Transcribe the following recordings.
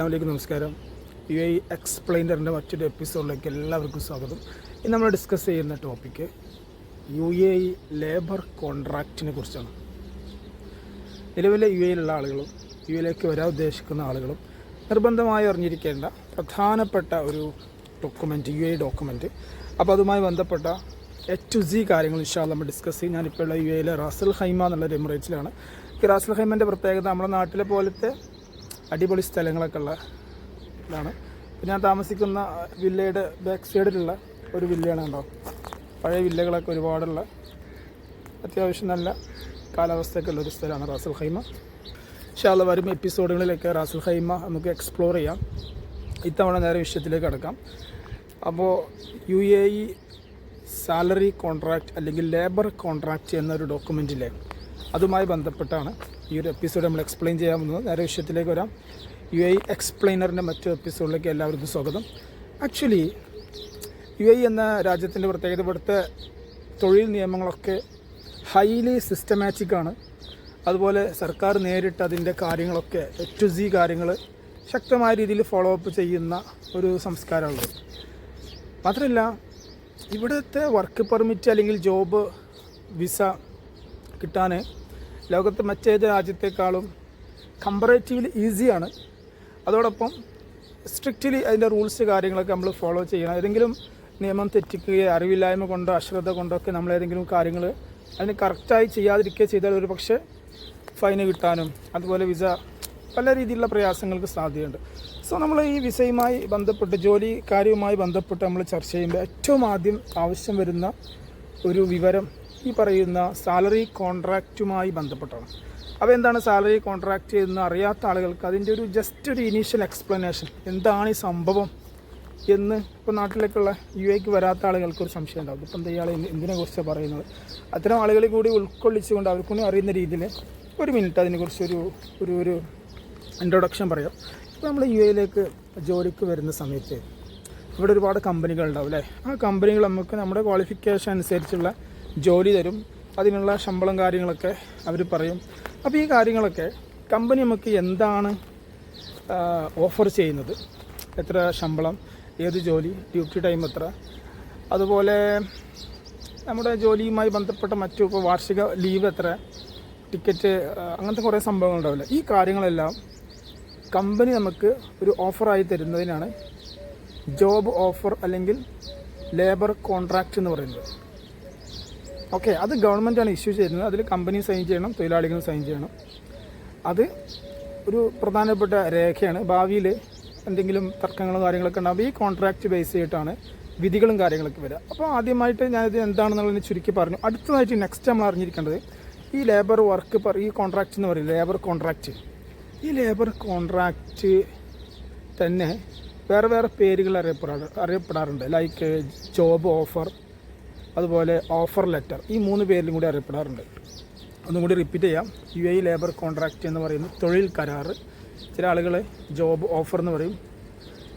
അസ്സാമലൈക്കും നമസ്കാരം. U I എക്സ്പ്ലെയിനറിന്റെ മറ്റൊരു എപ്പിസോഡിലേക്ക് എല്ലാവർക്കും സ്വാഗതം. ഇന്ന് നമ്മൾ ഡിസ്കസ് ചെയ്യുന്ന ടോപ്പിക്ക് യു എ ലേബർ കോൺട്രാക്റ്റിനെ കുറിച്ചാണ്. നിലവിലെ യു എയിലുള്ള ആളുകളും യു എയിലേക്ക് വരാൻ ഉദ്ദേശിക്കുന്ന ആളുകളും നിർബന്ധമായി അറിഞ്ഞിരിക്കേണ്ട പ്രധാനപ്പെട്ട ഒരു ഡോക്യുമെന്റ് യു എ ഡോക്യുമെന്റ് അപ്പോൾ അതുമായി ബന്ധപ്പെട്ട എച്ച് ടു സി കാര്യങ്ങൾ ഇൻഷാ നമ്മൾ ഡിസ്കസ് ചെയ്യും. ഞാനിപ്പോൾ ഉള്ള യു എയിലെ റാസൽ ഹൈമ എന്നുള്ളൊരു എമിറേറ്റ്സിലാണ്. ഈ റാസൽ ഹൈമന്റെ പ്രത്യേകത നമ്മുടെ നാട്ടിലെ പോലത്തെ അടിപൊളി സ്ഥലങ്ങളൊക്കെ ഉള്ള ഇതാണ്. പിന്നെ ഞാൻ താമസിക്കുന്ന വില്ലയുടെ ബാക്ക് സൈഡിലുള്ള ഒരു വില്ലയാണ് കണ്ടോ? പഴയ വില്ലകളൊക്കെ ഒരുപാടുള്ള അത്യാവശ്യം നല്ല കാലാവസ്ഥയൊക്കെ ഉള്ള ഒരു സ്ഥലമാണ് റാസൽ ഹൈമ ഇൻഷാല്ല വരും എപ്പിസോഡുകളിലൊക്കെ റാസൽ ഹൈമ നമുക്ക് എക്സ്പ്ലോർ ചെയ്യാം. ഇത്തവണ നേരെ വിഷയത്തിലേക്ക് കടക്കാം. അപ്പോൾ U A E salary contract അല്ലെങ്കിൽ ലേബർ കോൺട്രാക്റ്റ് എന്നൊരു ഡോക്യുമെന്റിലെ അതുമായി ബന്ധപ്പെട്ടാണ് ഈ ഒരു എപ്പിസോഡ് നമ്മൾ എക്സ്പ്ലെയിൻ ചെയ്യാൻ വന്നത് നേരെ വിഷയത്തിലേക്ക് വരാം. യു ഐ എക്സ്പ്ലെയിനറിന്റെ മറ്റു എപ്പിസോഡിലേക്ക് എല്ലാവർക്കും സ്വാഗതം. ആക്ച്വലി യു ഐ എന്ന രാജ്യത്തിന്റെ പ്രത്യേകത ഇവിടുത്തെ തൊഴിൽ നിയമങ്ങളൊക്കെ ഹൈലി സിസ്റ്റമാറ്റിക് ആണ്. അതുപോലെ സർക്കാർ നേരിട്ട് അതിന്റെ കാര്യങ്ങളൊക്കെ എ ടു സി കാര്യങ്ങൾ ശക്തമായ രീതിയിൽ ഫോളോ അപ്പ് ചെയ്യുന്ന ഒരു സംസ്കാരമുള്ളത് മാത്രമല്ല ഇവിടുത്തെ വർക്ക് പെർമിറ്റ് അല്ലെങ്കിൽ ജോബ് വിസ കിട്ടാൻ ലോകത്തെ മറ്റേത് രാജ്യത്തെക്കാളും കമ്പറേറ്റീവ്ലി ഈസിയാണ് അതോടൊപ്പം സ്ട്രിക്റ്റ്ലി അതിന്റെ റൂൾസ് കാര്യങ്ങളൊക്കെ നമ്മൾ ഫോളോ ചെയ്യണം. ഏതെങ്കിലും നിയമം തെറ്റിക്കുകയോ അറിവില്ലായ്മ കൊണ്ടോ അശ്രദ്ധ കൊണ്ടോ ഒക്കെ നമ്മൾ ഏതെങ്കിലും കാര്യങ്ങൾ അതിന് കറക്റ്റായി ചെയ്യാതിരിക്കുക ചെയ്താൽ ഒരു പക്ഷേ ഫൈന് കിട്ടാനും അതുപോലെ വിസ പല രീതിയിലുള്ള പ്രയാസങ്ങൾക്ക് സാധ്യതയുണ്ട്. സോ നമ്മൾ ഈ വിസയുമായി ബന്ധപ്പെട്ട് ജോലി കാര്യവുമായി ബന്ധപ്പെട്ട് നമ്മൾ ചർച്ച ചെയ്യുമ്പോൾ ഏറ്റവും ആദ്യം ആവശ്യം വരുന്ന ഒരു വിവരം ഈ പറയുന്ന സാലറി കോൺട്രാക്റ്റുമായി ബന്ധപ്പെട്ടാണ്. അപ്പോൾ എന്താണ് സാലറി കോൺട്രാക്റ്റ് എന്ന് അറിയാത്ത ആളുകൾക്ക് അതിന്റെ ഒരു ജസ്റ്റ് ഒരു ഇനീഷ്യൽ എക്സ്പ്ലനേഷൻ എന്താണ് ഈ സംഭവം എന്ന് ഇപ്പോൾ നാട്ടിലേക്കുള്ള യു എക്ക് വരാത്ത ആളുകൾക്ക് ഒരു സംശയം ഉണ്ടാവും. ഇപ്പം എന്താ ഇയാൾ എന്തിനെ കുറിച്ചാണ് പറയുന്നത്? അത്തരം ആളുകളെ കൂടി ഉൾക്കൊള്ളിച്ചുകൊണ്ട് അവർക്കൊന്നും അറിയുന്ന രീതിയിൽ ഒരു മിനിറ്റ് അതിനെക്കുറിച്ച് ഒരു ഒരു ഒരു ഇൻട്രൊഡക്ഷൻ പറയാം. ഇപ്പോൾ നമ്മൾ യു എയിലേക്ക് ജോലിക്ക് വരുന്ന സമയത്ത് ഇവിടെ ഒരുപാട് കമ്പനികൾ ഉണ്ടാവും അല്ലേ? ആ കമ്പനികൾ നമുക്ക് നമ്മുടെ ക്വാളിഫിക്കേഷൻ അനുസരിച്ചുള്ള ജോലി തരും. അതിനുള്ള ശമ്പളം കാര്യങ്ങളൊക്കെ അവർ പറയും. അപ്പോൾ ഈ കാര്യങ്ങളൊക്കെ കമ്പനി നമുക്ക് എന്താണ് ഓഫർ ചെയ്യുന്നത്? എത്ര ശമ്പളം ഏത് ജോലി ഡ്യൂട്ടി ടൈം എത്ര? അതുപോലെ നമ്മുടെ ജോലിയുമായി ബന്ധപ്പെട്ട മറ്റു ഇപ്പോൾ വാർഷിക ലീവ് എത്ര? ടിക്കറ്റ് അങ്ങനത്തെ കുറേ സംഭവങ്ങൾ ഉണ്ടാവില്ല? ഈ കാര്യങ്ങളെല്ലാം കമ്പനി നമുക്ക് ഒരു ഓഫറായി തരുന്നതിനാണ് ജോബ് ഓഫർ അല്ലെങ്കിൽ ലേബർ കോൺട്രാക്റ്റ് എന്ന് പറയുന്നത്. ഓക്കെ അത് ഗവൺമെന്റാണ് ഇഷ്യൂ ചെയ്യുന്നത്. അതിൽ കമ്പനി സൈൻ ചെയ്യണം തൊഴിലാളികൾ സൈൻ ചെയ്യണം. അത് ഒരു പ്രധാനപ്പെട്ട രേഖയാണ്. ഭാവിയിൽ എന്തെങ്കിലും തർക്കങ്ങളോ കാര്യങ്ങളൊക്കെ ഉണ്ടാകുമ്പോൾ ഈ കോൺട്രാക്റ്റ് ബേസ് ചെയ്തിട്ടാണ് വിധികളും കാര്യങ്ങളൊക്കെ വരിക. അപ്പോൾ ആദ്യമായിട്ട് ഞാനിത് എന്താണെന്നുള്ളതിനെ ചുരുക്കി പറഞ്ഞു. അടുത്തതായിട്ട് നെക്സ്റ്റ് നമ്മൾ അറിഞ്ഞിരിക്കേണ്ടത് ഈ ലേബർ വർക്ക് ഈ കോൺട്രാക്റ്റ് എന്ന് പറയും ലേബർ കോൺട്രാക്റ്റ് ഈ ലേബർ കോൺട്രാക്റ്റ് തന്നെ വേറെ വേറെ പേരുകൾ അറിയപ്പെടാ അറിയപ്പെടാറുണ്ട്. ലൈക്ക് ജോബ് ഓഫർ അതുപോലെ ഓഫർ ലെറ്റർ ഈ മൂന്ന് പേരിലും കൂടി അറിയപ്പെടാറുണ്ട്. ഒന്നും കൂടി റിപ്പീറ്റ് ചെയ്യാം. യു എ ലേബർ കോൺട്രാക്റ്റ് എന്ന് പറയുന്നത് തൊഴിൽ കരാർ ചില ആളുകൾ ജോബ് ഓഫർ എന്ന് പറയും.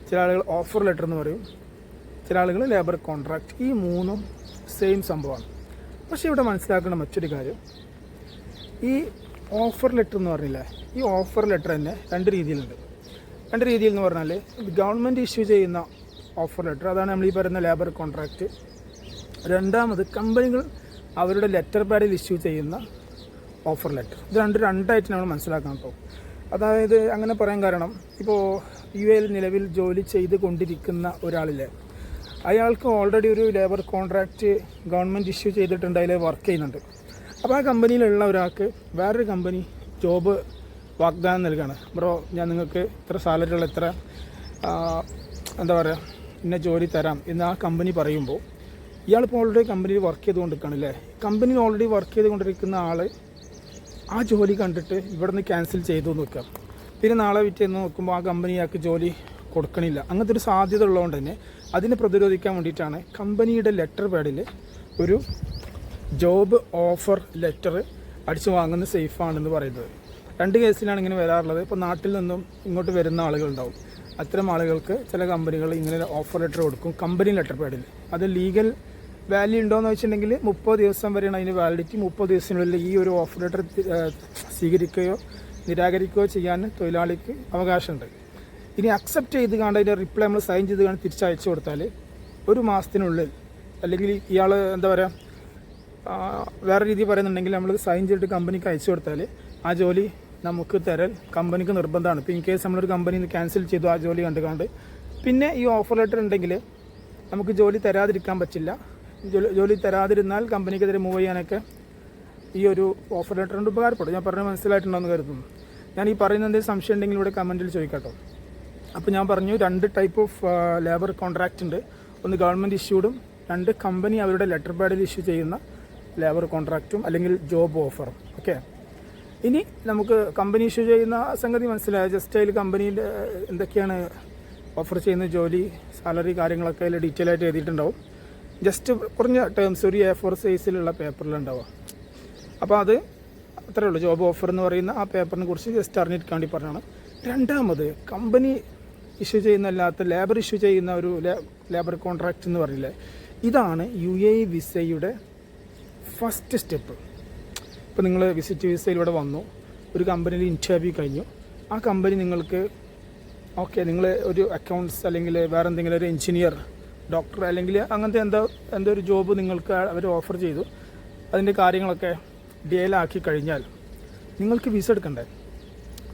ചില ആളുകൾ ഓഫർ ലെറ്റർ എന്ന് പറയും. ചില ആളുകൾ ലേബർ കോൺട്രാക്റ്റ് ഈ മൂന്നും സെയിം സംഭവമാണ്. പക്ഷേ ഇവിടെ മനസ്സിലാക്കുന്ന മറ്റൊരു കാര്യം. ഈ ഓഫർ ലെറ്റർ എന്ന് പറഞ്ഞില്ലേ? ഈ ഓഫർ ലെറ്റർ തന്നെ രണ്ട് രീതിയിലുണ്ട്. രണ്ട് രീതിയിൽ എന്ന് പറഞ്ഞാൽ ഗവൺമെന്റ് ഇഷ്യൂ ചെയ്യുന്ന ഓഫർ ലെറ്റർ അതാണ് നമ്മൾ ഈ പറയുന്ന ലേബർ കോൺട്രാക്റ്റ് രണ്ടാമത് കമ്പനികൾ അവരുടെ ലെറ്റർ പാഡിൽ ഇഷ്യൂ ചെയ്യുന്ന ഓഫർ ലെറ്റർ ഇത് രണ്ട് രണ്ടായിട്ട് നമ്മൾ മനസ്സിലാക്കാൻ കേട്ടോ അതായത് അങ്ങനെ പറയാൻ കാരണം ഇപ്പോൾ യു എയിൽ നിലവിൽ ജോലി ചെയ്ത് കൊണ്ടിരിക്കുന്ന ഒരാളില്ലേ അയാൾക്ക് ഓൾറെഡി ഒരു ലേബർ കോൺട്രാക്റ്റ് ഗവൺമെന്റ് ഇഷ്യൂ ചെയ്തിട്ടുണ്ട് അതിൽ വർക്ക് ചെയ്യുന്നുണ്ട്. അപ്പോൾ ആ കമ്പനിയിലുള്ള ഒരാൾക്ക് വേറൊരു കമ്പനി ജോബ് വാഗ്ദാനം നൽകുകയാണ് ബ്രോ ഞാൻ നിങ്ങൾക്ക് ഇത്ര സാലറികൾ എത്ര എന്താ പറയുക ഇന്ന ജോലി തരാം എന്ന് ആ കമ്പനി പറയുമ്പോൾ ഇയാളിപ്പോൾ ഓൾറെഡി കമ്പനിയിൽ വർക്ക് ചെയ്തുകൊണ്ടിരിക്കുകയാണ് അല്ലേ കമ്പനിയിൽ ഓൾറെഡി വർക്ക് ചെയ്തുകൊണ്ടിരിക്കുന്ന ആൾ ആ ജോലി കണ്ടിട്ട് ഇവിടെ നിന്ന് ക്യാൻസൽ ചെയ്തു നോക്കാം പിന്നെ നാളെ വിറ്റേന്ന് നോക്കുമ്പോൾ ആ കമ്പനി അയാൾക്ക് ജോലി കൊടുക്കണില്ല. അങ്ങനത്തെ ഒരു സാധ്യത ഉള്ളതുകൊണ്ട് തന്നെ അതിനെ പ്രതിരോധിക്കാൻ വേണ്ടിയിട്ടാണ് കമ്പനിയുടെ ലെറ്റർ പാഡിൽ ഒരു ജോബ് ഓഫർ ലെറ്റർ അടിച്ചു വാങ്ങുന്നത് സേഫാണെന്ന് പറയുന്നത്. രണ്ട് കേസിലാണ് ഇങ്ങനെ വരാറുള്ളത്. ഇപ്പോൾ നാട്ടിൽ നിന്നും ഇങ്ങോട്ട് വരുന്ന ആളുകളുണ്ടാവും. അത്തരം ആളുകൾക്ക് ചില കമ്പനികൾ ഇങ്ങനെ ഓഫർ ലെറ്റർ കൊടുക്കും. കമ്പനി ലെറ്റർ പാഡിൽ അത് ലീഗൽ വാല്യൂ ഉണ്ടോയെന്ന് വെച്ചിട്ടുണ്ടെങ്കിൽ മുപ്പത് ദിവസം വരെയാണ് അതിന് വാലിഡിറ്റി മുപ്പത് ദിവസത്തിനുള്ളിൽ ഈ ഒരു ഓഫർ ലെറ്റർ സ്വീകരിക്കുകയോ നിരാകരിക്കുകയോ ചെയ്യാൻ തൊഴിലാളിക്ക് അവകാശമുണ്ട്. ഇനി അക്സെപ്റ്റ് ചെയ്ത് കണ്ട് അതിന്റെ റിപ്ലൈ നമ്മൾ സൈൻ ചെയ്ത് കണ്ട് തിരിച്ചയച്ചു കൊടുത്താൽ ഒരു മാസത്തിനുള്ളിൽ അല്ലെങ്കിൽ ഇയാൾ എന്താ പറയുക വേറെ രീതി പറയുന്നുണ്ടെങ്കിൽ നമ്മൾ സൈൻ ചെയ്തിട്ട് കമ്പനിക്ക് അയച്ചു കൊടുത്താൽ ആ ജോലി നമുക്ക് തരൽ കമ്പനിക്ക് നിർബന്ധമാണ്. ഇപ്പോൾ ഇൻ കേസ് നമ്മളൊരു കമ്പനിയിൽ ക്യാൻസൽ ചെയ്തു ആ ജോലി കണ്ട് കണ്ട്. പിന്നെ ഈ ഓഫർ ലെറ്റർ ഉണ്ടെങ്കിൽ നമുക്ക് ജോലി തരാതിരിക്കാൻ പറ്റില്ല. ജോലി തരാതിരുന്നാൽ കമ്പനിക്കെതിരെ മൂവ് ചെയ്യാനൊക്കെ ഈ ഒരു ഓഫർ ലെറ്റർ കൊണ്ട് ഉപകാരപ്പെടും. ഞാൻ പറഞ്ഞ മനസ്സിലായിട്ടുണ്ടോ എന്ന് കരുതുന്നു. ഞാൻ ഈ പറയുന്ന എന്തെങ്കിലും സംശയം ഉണ്ടെങ്കിൽ ഇവിടെ കമന്റിൽ ചോദിക്കട്ടോ. അപ്പോൾ ഞാൻ പറഞ്ഞു രണ്ട് ടൈപ്പ് ഓഫ് ലേബർ കോൺട്രാക്റ്റ് ഉണ്ട്. ഒന്ന് ഗവൺമെന്റ് ഇഷ്യൂഡും രണ്ട് കമ്പനി അവരുടെ ലെറ്റർ പാഡിൽ ഇഷ്യൂ ചെയ്യുന്ന ലേബർ കോൺട്രാക്റ്റും അല്ലെങ്കിൽ ജോബ് ഓഫറും ഓക്കെ ഇനി നമുക്ക് കമ്പനി ഇഷ്യൂ ചെയ്യുന്ന സംഗതി മനസ്സിലായ? ജസ്റ്റ് അതിൽ കമ്പനിയുടെ എന്തൊക്കെയാണ് ഓഫർ ചെയ്യുന്ന ജോലി സാലറി കാര്യങ്ങളൊക്കെ അതിൽ ഡീറ്റെയിൽ ആയിട്ട് എഴുതിയിട്ടുണ്ടാവും. ജസ്റ്റ് കുറഞ്ഞ ടേംസ് ഒരു എ ഫോർ സൈസിലുള്ള പേപ്പറിലുണ്ടാവുക അപ്പോൾ അത് അത്രേ ഉള്ളൂ. ജോബ് ഓഫർ എന്ന് പറയുന്ന ആ പേപ്പറിനെ കുറിച്ച് ജസ്റ്റ് അറിഞ്ഞിരിക്കാൻ വേണ്ടി പറഞ്ഞാണ് രണ്ടാമത് കമ്പനി ഇഷ്യൂ ചെയ്യുന്നല്ലാത്ത ലേബർ ഇഷ്യൂ ചെയ്യുന്ന ഒരു ലേബർ കോൺട്രാക്റ്റ് എന്ന് പറയില്ലേ? ഇതാണ് യു എ വിസയുടെ ഫസ്റ്റ് സ്റ്റെപ്പ് ഇപ്പോൾ നിങ്ങൾ വിസിറ്റ് വിസയിലൂടെ വന്നു. ഒരു കമ്പനിയിൽ ഇന്റർവ്യൂ കഴിഞ്ഞു. ആ കമ്പനി നിങ്ങൾക്ക് ഓക്കെ നിങ്ങൾ ഒരു അക്കൗണ്ട്സ് അല്ലെങ്കിൽ വേറെ എന്തെങ്കിലും ഒരു എഞ്ചിനീയർ ഡോക്ടർ അല്ലെങ്കിൽ അങ്ങനത്തെ എന്തോ എന്തോ ഒരു ജോബ് നിങ്ങൾക്ക് അവർ ഓഫർ ചെയ്തു. അതിന്റെ കാര്യങ്ങളൊക്കെ ഡിയലാക്കി കഴിഞ്ഞാൽ നിങ്ങൾക്ക് വിസ എടുക്കണ്ടേ?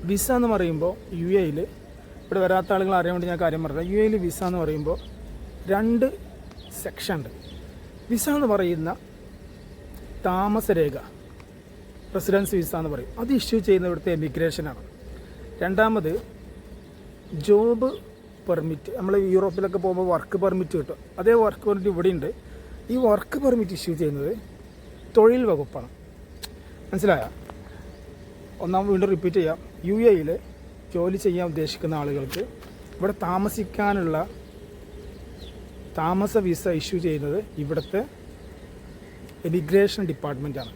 വിസ എന്ന് പറയുമ്പോൾ യു എയിൽ ഇവിടെ വരാത്ത ആളുകൾ അറിയാൻ വേണ്ടി ഞാൻ കാര്യം പറഞ്ഞത്. യു എയിൽ വിസ എന്ന് പറയുമ്പോൾ രണ്ട് സെക്ഷൻ ഉണ്ട്. വിസ എന്ന് പറയുന്ന താമസരേഖ റെസിഡൻസ് വിസ എന്ന് പറയും. അത് ഇഷ്യൂ ചെയ്യുന്ന ഇവിടുത്തെ എമിഗ്രേഷനാണ് രണ്ടാമത് ജോബ് പെർമിറ്റ് നമ്മൾ യൂറോപ്പിലൊക്കെ പോകുമ്പോൾ വർക്ക് പെർമിറ്റ് കിട്ടും. അതേ വർക്ക് പെർമിറ്റ് ഇവിടെ ഉണ്ട് ഈ വർക്ക് പെർമിറ്റ് ഇഷ്യൂ ചെയ്യുന്നത് തൊഴിൽ വകുപ്പാണ്. മനസ്സിലായ? ഒന്നാം വീണ്ടും റിപ്പീറ്റ് ചെയ്യാം. യു എയിൽ ജോലി ചെയ്യാൻ ഉദ്ദേശിക്കുന്ന ആളുകൾക്ക് ഇവിടെ താമസിക്കാനുള്ള താമസ വിസ ഇഷ്യൂ ചെയ്യുന്നത് ഇവിടുത്തെ എമിഗ്രേഷൻ ഡിപ്പാർട്ട്മെന്റാണ്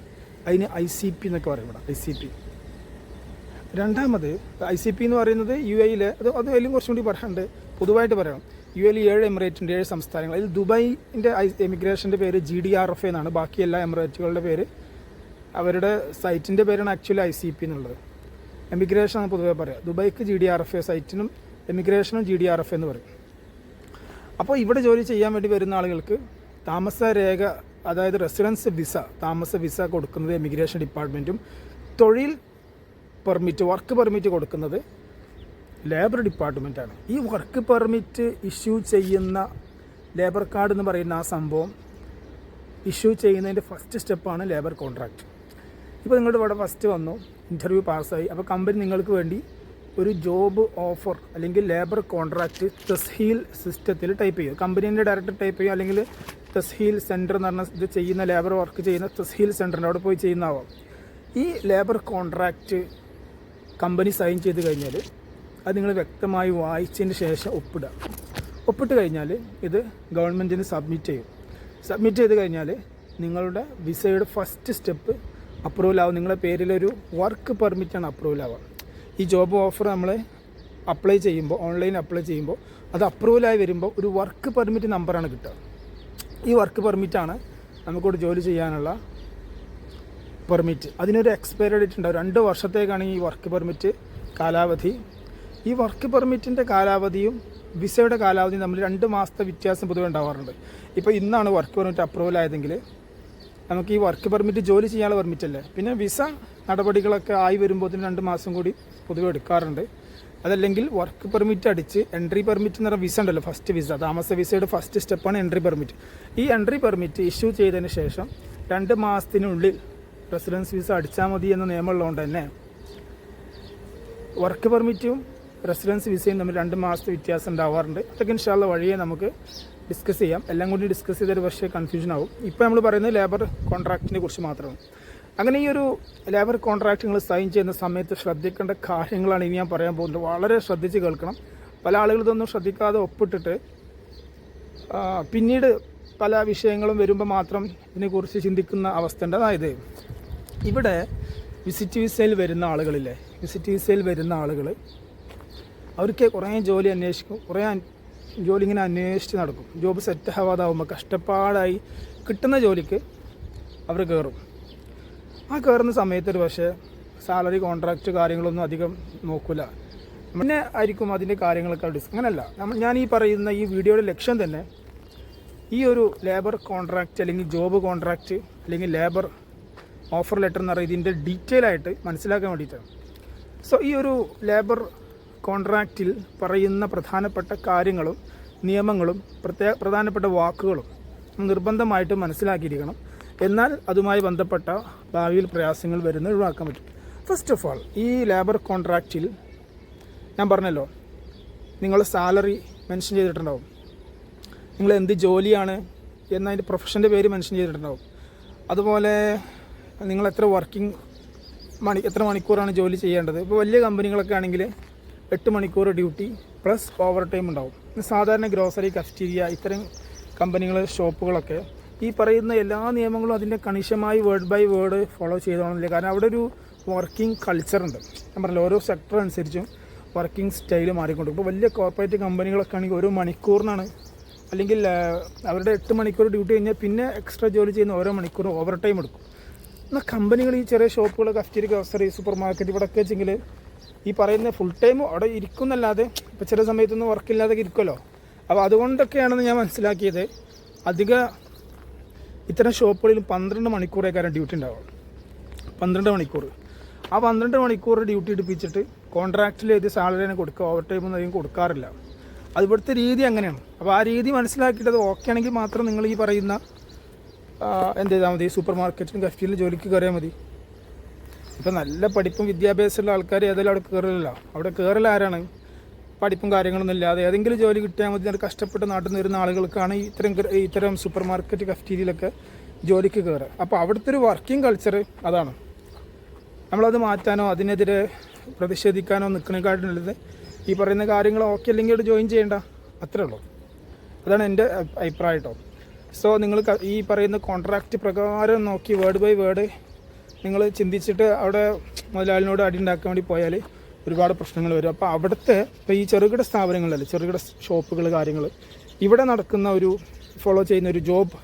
അതിന് ഐ സി പി എന്നൊക്കെ പറയും ഇവിടെ. ഐ സി പി രണ്ടാമത് ഐ സി പി എന്ന് പറയുന്നത് യു എയിൽ അത് അത് അതിലും കുറച്ചും കൂടി പറയാനുണ്ട് പൊതുവായിട്ട് പറയണം. യു എയിൽ ഏഴ് എമിറേറ്റിന്റെ ഏഴ് സംസ്ഥാനങ്ങൾ. അതിൽ ദുബായിന്റെ എമിഗ്രേഷന്റെ പേര് ജി ഡി ആർ എഫ് എന്നാണ്. ബാക്കി എല്ലാ എമിറേറ്റുകളുടെ പേര്. അവരുടെ സൈറ്റിന്റെ പേരാണ് ആക്ച്വലി ഐ സി പി എന്നുള്ളത്. എമിഗ്രേഷൻ ആണ് പൊതുവേ പറയുക ദുബായ്ക്ക് ജി ഡി ആർ എഫ് സൈറ്റിനും എമിഗ്രേഷനും ജി ഡി ആർ എഫ് എന്ന് പറയും. അപ്പോൾ ഇവിടെ ജോലി ചെയ്യാൻ വേണ്ടി വരുന്ന ആളുകൾക്ക് താമസ രേഖ അതായത് റെസിഡൻസ് വിസ താമസ വിസ കൊടുക്കുന്നത് എമിഗ്രേഷൻ ഡിപ്പാർട്ട്മെന്റും തൊഴിൽ പെർമിറ്റ് വർക്ക് പെർമിറ്റ് കൊടുക്കുന്നത് ലേബർ ഡിപ്പാർട്ട്മെന്റാണ് ഈ വർക്ക് പെർമിറ്റ് ഇഷ്യൂ ചെയ്യുന്ന ലേബർ കാർഡ് എന്ന് പറയുന്ന ആ സംഭവം ഇഷ്യൂ ചെയ്യുന്നതിന്റെ ഫസ്റ്റ് സ്റ്റെപ്പാണ് ലേബർ കോൺട്രാക്റ്റ് ഇപ്പോൾ നിങ്ങളുടെ ഇവിടെ ഫസ്റ്റ് വന്നു ഇന്റർവ്യൂ പാസ്സായി. അപ്പോൾ കമ്പനി നിങ്ങൾക്ക് വേണ്ടി ഒരു ജോബ് ഓഫർ അല്ലെങ്കിൽ ലേബർ കോൺട്രാക്റ്റ് തസ്ഹീൽ സിസ്റ്റത്തിൽ ടൈപ്പ് ചെയ്യും കമ്പനീന്റെ ഡയറക്ടർ ടൈപ്പ് ചെയ്യും അല്ലെങ്കിൽ തസ്ഹീൽ സെന്റർ എന്ന് പറഞ്ഞ ഇത് ചെയ്യുന്ന ലേബർ വർക്ക് ചെയ്യുന്ന തസ്ഹീൽ സെന്ററിന്റെ അവിടെ പോയി ചെയ്യുന്നതാവാം. ഈ ലേബർ കോൺട്രാക്റ്റ് കമ്പനി സൈൻ ചെയ്ത് കഴിഞ്ഞാൽ അത് നിങ്ങൾ വ്യക്തമായി വായിച്ചതിന് ശേഷം ഒപ്പിടുക. ഒപ്പിട്ട് കഴിഞ്ഞാൽ ഇത് ഗവൺമെന്റിന് സബ്മിറ്റ് ചെയ്യും. സബ്മിറ്റ് ചെയ്ത് കഴിഞ്ഞാൽ നിങ്ങളുടെ വിസയുടെ ഫസ്റ്റ് സ്റ്റെപ്പ് അപ്രൂവൽ ആവും. നിങ്ങളുടെ പേരിലൊരു വർക്ക് പെർമിറ്റാണ് അപ്രൂവൽ ആവുക. ഈ ജോബ് ഓഫർ നമ്മൾ അപ്ലൈ ചെയ്യുമ്പോൾ ഓൺലൈൻ അപ്ലൈ ചെയ്യുമ്പോൾ അത് അപ്രൂവലായി വരുമ്പോൾ ഒരു വർക്ക് പെർമിറ്റ് നമ്പറാണ് കിട്ടുക. ഈ വർക്ക് പെർമിറ്റാണ് നമുക്കിവിടെ ജോലി ചെയ്യാനുള്ള പെർമിറ്റ് അതിനൊരു എക്സ്പയറി ഡേറ്റ് ഉണ്ടാവും. രണ്ട് വർഷത്തേക്കാണ് ഈ വർക്ക് പെർമിറ്റ് കാലാവധി. ഈ വർക്ക് പെർമിറ്റിന്റെ കാലാവധിയും വിസയുടെ കാലാവധിയും തമ്മിൽ രണ്ട് മാസത്തെ വ്യത്യാസം പൊതുവെ ഉണ്ടാവാറുണ്ട്. ഇപ്പോൾ ഇന്നാണ് വർക്ക് പെർമിറ്റ് അപ്രൂവൽ ആയതെങ്കിൽ നമുക്ക് ഈ വർക്ക് പെർമിറ്റ് ജോലി ചെയ്യാനുള്ള പെർമിറ്റ് അല്ലേ? പിന്നെ വിസ നടപടികളൊക്കെ ആയി വരുമ്പോൾ രണ്ട് മാസം കൂടി പൊതുവെ എടുക്കാറുണ്ട്. അതല്ലെങ്കിൽ വർക്ക് പെർമിറ്റ് അടിച്ച് എൻട്രി പെർമിറ്റ് എന്ന് പറഞ്ഞ വിസ ഉണ്ടല്ലോ ഫസ്റ്റ് വിസ. താമസ വിസയുടെ ഫസ്റ്റ് സ്റ്റെപ്പാണ് എൻട്രി പെർമിറ്റ് ഈ എൻട്രി പെർമിറ്റ് ഇഷ്യൂ ചെയ്തതിന് ശേഷം രണ്ട് മാസത്തിനുള്ളിൽ റെസിഡൻസ് വിസ അടിച്ചാൽ മതി എന്ന നിയമമുള്ളതുകൊണ്ട് തന്നെ വർക്ക് പെർമിറ്റും റെസിഡൻസ് വിസയും തമ്മിൽ രണ്ട് മാസത്തെ വ്യത്യാസം ഉണ്ടാവാറുണ്ട്. അതൊക്കെ ഇൻഷാല്ല വഴിയെ നമുക്ക് ഡിസ്കസ് ചെയ്യാം. എല്ലാം കൂടി ഡിസ്കസ് ചെയ്തൊരു പക്ഷേ കൺഫ്യൂഷൻ ആവും. ഇപ്പോൾ നമ്മൾ പറയുന്നത് ലേബർ കോൺട്രാക്റ്റിനെ കുറിച്ച് മാത്രമാണ്. അങ്ങനെ ഈ ഒരു ലേബർ കോൺട്രാക്റ്റ് നിങ്ങൾ സൈൻ ചെയ്യുന്ന സമയത്ത് ശ്രദ്ധിക്കേണ്ട കാര്യങ്ങളാണ് ഇനി ഞാൻ പറയാൻ പോകുന്നത്. വളരെ ശ്രദ്ധിച്ച് കേൾക്കണം. പല ആളുകളും ഇതൊന്നും ശ്രദ്ധിക്കാതെ ഒപ്പിട്ടിട്ട് പിന്നീട് പല വിഷയങ്ങളും വരുമ്പോൾ മാത്രം ഇതിനെക്കുറിച്ച് ചിന്തിക്കുന്ന അവസ്ഥ ഉണ്ട്. അതായത് ഇവിടെ വിസിറ്റ് വിസയിൽ വരുന്ന ആളുകളില്ലേ? വിസിറ്റ് വിസയിൽ വരുന്ന ആളുകൾ അവർക്ക് കുറേ ജോലി അന്വേഷിക്കും. കുറേ ജോലി ഇങ്ങനെ അന്വേഷിച്ച് നടക്കും. ജോബ് സെറ്റ് ആവാതാവുമ്പോൾ കഷ്ടപ്പാടായി കിട്ടുന്ന ജോലിക്ക് അവർ കയറും ആ കയറുന്ന സമയത്ത് ഒരു പക്ഷേ സാലറി കോൺട്രാക്റ്റ് കാര്യങ്ങളൊന്നും അധികം നോക്കില്ല പിന്നെ ആയിരിക്കും അതിന്റെ കാര്യങ്ങളൊക്കെ ഡിസ് അങ്ങനെയല്ല നമ്മൾ ഞാൻ ഈ പറയുന്ന ഈ വീഡിയോയുടെ ലക്ഷ്യം തന്നെ ഈ ഒരു ലേബർ കോൺട്രാക്റ്റ് അല്ലെങ്കിൽ ജോബ് കോൺട്രാക്റ്റ് അല്ലെങ്കിൽ ലേബർ ഓഫർ ലെറ്റർ എന്ന് പറയുന്നത് ഇതിന്റെ ഡീറ്റെയിൽ ആയിട്ട് മനസ്സിലാക്കാൻ വേണ്ടിയിട്ടാണ് സോ ഈ ഒരു ലേബർ കോൺട്രാക്റ്റിൽ പറയുന്ന പ്രധാനപ്പെട്ട കാര്യങ്ങളും നിയമങ്ങളും പ്രത്യേക പ്രധാനപ്പെട്ട വാക്കുകളും നിർബന്ധമായിട്ട് മനസ്സിലാക്കിയിരിക്കണം. എന്നാൽ അതുമായി ബന്ധപ്പെട്ട ഭാവിയിൽ പ്രയാസങ്ങൾ വരുന്ന ഒഴിവാക്കാൻ പറ്റും. ഫസ്റ്റ് ഓഫ് ഓൾ ഈ ലേബർ കോൺട്രാക്റ്റിൽ ഞാൻ പറഞ്ഞല്ലോ നിങ്ങൾ സാലറി മെൻഷൻ ചെയ്തിട്ടുണ്ടാവും. നിങ്ങൾ എന്ത് ജോലിയാണ് എന്നതിന്റെ പ്രൊഫഷന്റെ പേര് മെൻഷൻ ചെയ്തിട്ടുണ്ടാവും. അതുപോലെ നിങ്ങൾ എത്ര വർക്കിംഗ് മണി എത്ര മണിക്കൂറാണ് ജോലി ചെയ്യേണ്ടത്? ഇപ്പോൾ വലിയ കമ്പനികളൊക്കെ ആണെങ്കിൽ എട്ട് മണിക്കൂർ ഡ്യൂട്ടി പ്ലസ് ഓവർ ടൈം ഉണ്ടാവും സാധാരണ ഗ്രോസറി കസ്റ്റീരിയ ഇത്തരം കമ്പനികൾ ഷോപ്പുകളൊക്കെ ഈ പറയുന്ന എല്ലാ നിയമങ്ങളും അതിന്റെ കണിശമായി വേർഡ് ബൈ വേർഡ് ഫോളോ ചെയ്തോണമെന്നില്ല കാരണം അവിടെ ഒരു വർക്കിംഗ് കൾച്ചറുണ്ട് ഞാൻ പറഞ്ഞില്ല ഓരോ സെക്ടർ അനുസരിച്ചും വർക്കിംഗ് സ്റ്റൈൽ മാറിക്കൊണ്ട് ഇപ്പോൾ വലിയ കോർപ്പറേറ്റ് കമ്പനികളൊക്കെ ആണെങ്കിൽ ഒരു മണിക്കൂറിനാണ് അല്ലെങ്കിൽ അവരുടെ എട്ട് മണിക്കൂർ ഡ്യൂട്ടി കഴിഞ്ഞാൽ പിന്നെ എക്സ്ട്രാ ജോലി ചെയ്യുന്ന ഓരോ മണിക്കൂർ ഓവർ ടൈം എടുക്കും. എന്നാൽ കമ്പനികൾ ഈ ചെറിയ ഷോപ്പുകൾ കഫ്റ്റീരി ഗ്രോസറി സൂപ്പർ മാർക്കറ്റ് ഇവിടെ ഒക്കെ വെച്ചെങ്കിൽ ഈ പറയുന്ന ഫുൾ ടൈം അവിടെ ഇരിക്കുന്നല്ലാതെ ഇപ്പോൾ ചില സമയത്തൊന്നും വർക്കില്ലാതെ ഇരിക്കുമല്ലോ. അപ്പോൾ അതുകൊണ്ടൊക്കെയാണെന്ന് ഞാൻ മനസ്സിലാക്കിയത്. അധിക ഇത്തരം ഷോപ്പുകളിൽ പന്ത്രണ്ട് മണിക്കൂറേക്കാരം ഡ്യൂട്ടി ഉണ്ടാവും പന്ത്രണ്ട് മണിക്കൂർ. ആ പന്ത്രണ്ട് മണിക്കൂർ ഡ്യൂട്ടി എടുപ്പിച്ചിട്ട് കോൺട്രാക്റ്റിൽ എഴുതി സാലറിനെ കൊടുക്കുക. ഓവർ ടൈം ഒന്നും കൊടുക്കാറില്ല. അത് ഇവിടുത്തെ രീതി അങ്ങനെയാണ്. അപ്പോൾ ആ രീതി മനസ്സിലാക്കിയിട്ട് അത് ഓക്കെ ആണെങ്കിൽ മാത്രം നിങ്ങൾ ഈ പറയുന്ന എന്ത് ചെയ്താൽ മതി? സൂപ്പർ മാർക്കറ്റിലും കഫ്റ്റീരിയലും ജോലിക്ക് കയറിയാൽ മതി. ഇപ്പം നല്ല പഠിപ്പും വിദ്യാഭ്യാസമുള്ള ആൾക്കാർ ഏതായാലും അവിടെ കയറില്ല അവിടെ കയറൽ ആരാണ്? പഠിപ്പും കാര്യങ്ങളൊന്നും ഇല്ലാതെ ഏതെങ്കിലും ജോലി കിട്ടിയാൽ മതി അത് കഷ്ടപ്പെട്ട് നാട്ടിൽ നിന്ന് വരുന്ന ആളുകൾക്കാണ് ഇത്തരം ഇത്തരം സൂപ്പർ മാർക്കറ്റ് കഫ്റ്റീരിയലൊക്കെ ജോലിക്ക് കയറുക അപ്പോൾ അവിടുത്തെ ഒരു വർക്കിംഗ് കൾച്ചർ അതാണ്. നമ്മളത് മാറ്റാനോ അതിനെതിരെ പ്രതിഷേധിക്കാനോ നിൽക്കുന്നതിനെക്കാട്ടും നല്ലത് ഈ പറയുന്ന കാര്യങ്ങൾ ഓക്കെ അല്ലെങ്കിൽ ജോയിൻ ചെയ്യേണ്ട. അത്രേ ഉള്ളൂ. അതാണ് എന്റെ അഭി- അഭിപ്രായം കേട്ടോ സോ നിങ്ങൾ ഈ പറയുന്ന കോൺട്രാക്റ്റ് പ്രകാരം നോക്കി വേർഡ് ബൈ വേർഡ് നിങ്ങൾ ചിന്തിച്ചിട്ട് അവിടെ മുതലാളിനോട് അടി ഉണ്ടാക്കാൻ വേണ്ടി പോയാൽ ഒരുപാട് പ്രശ്നങ്ങൾ വരും. അപ്പോൾ അവിടുത്തെ ഇപ്പോൾ ഈ ചെറുകിട സ്ഥാപനങ്ങളല്ലേ ചെറുകിട ഷോപ്പുകൾ കാര്യങ്ങൾ ഇവിടെ നടക്കുന്ന ഒരു ഫോളോ ചെയ്യുന്ന ഒരു ജോബ്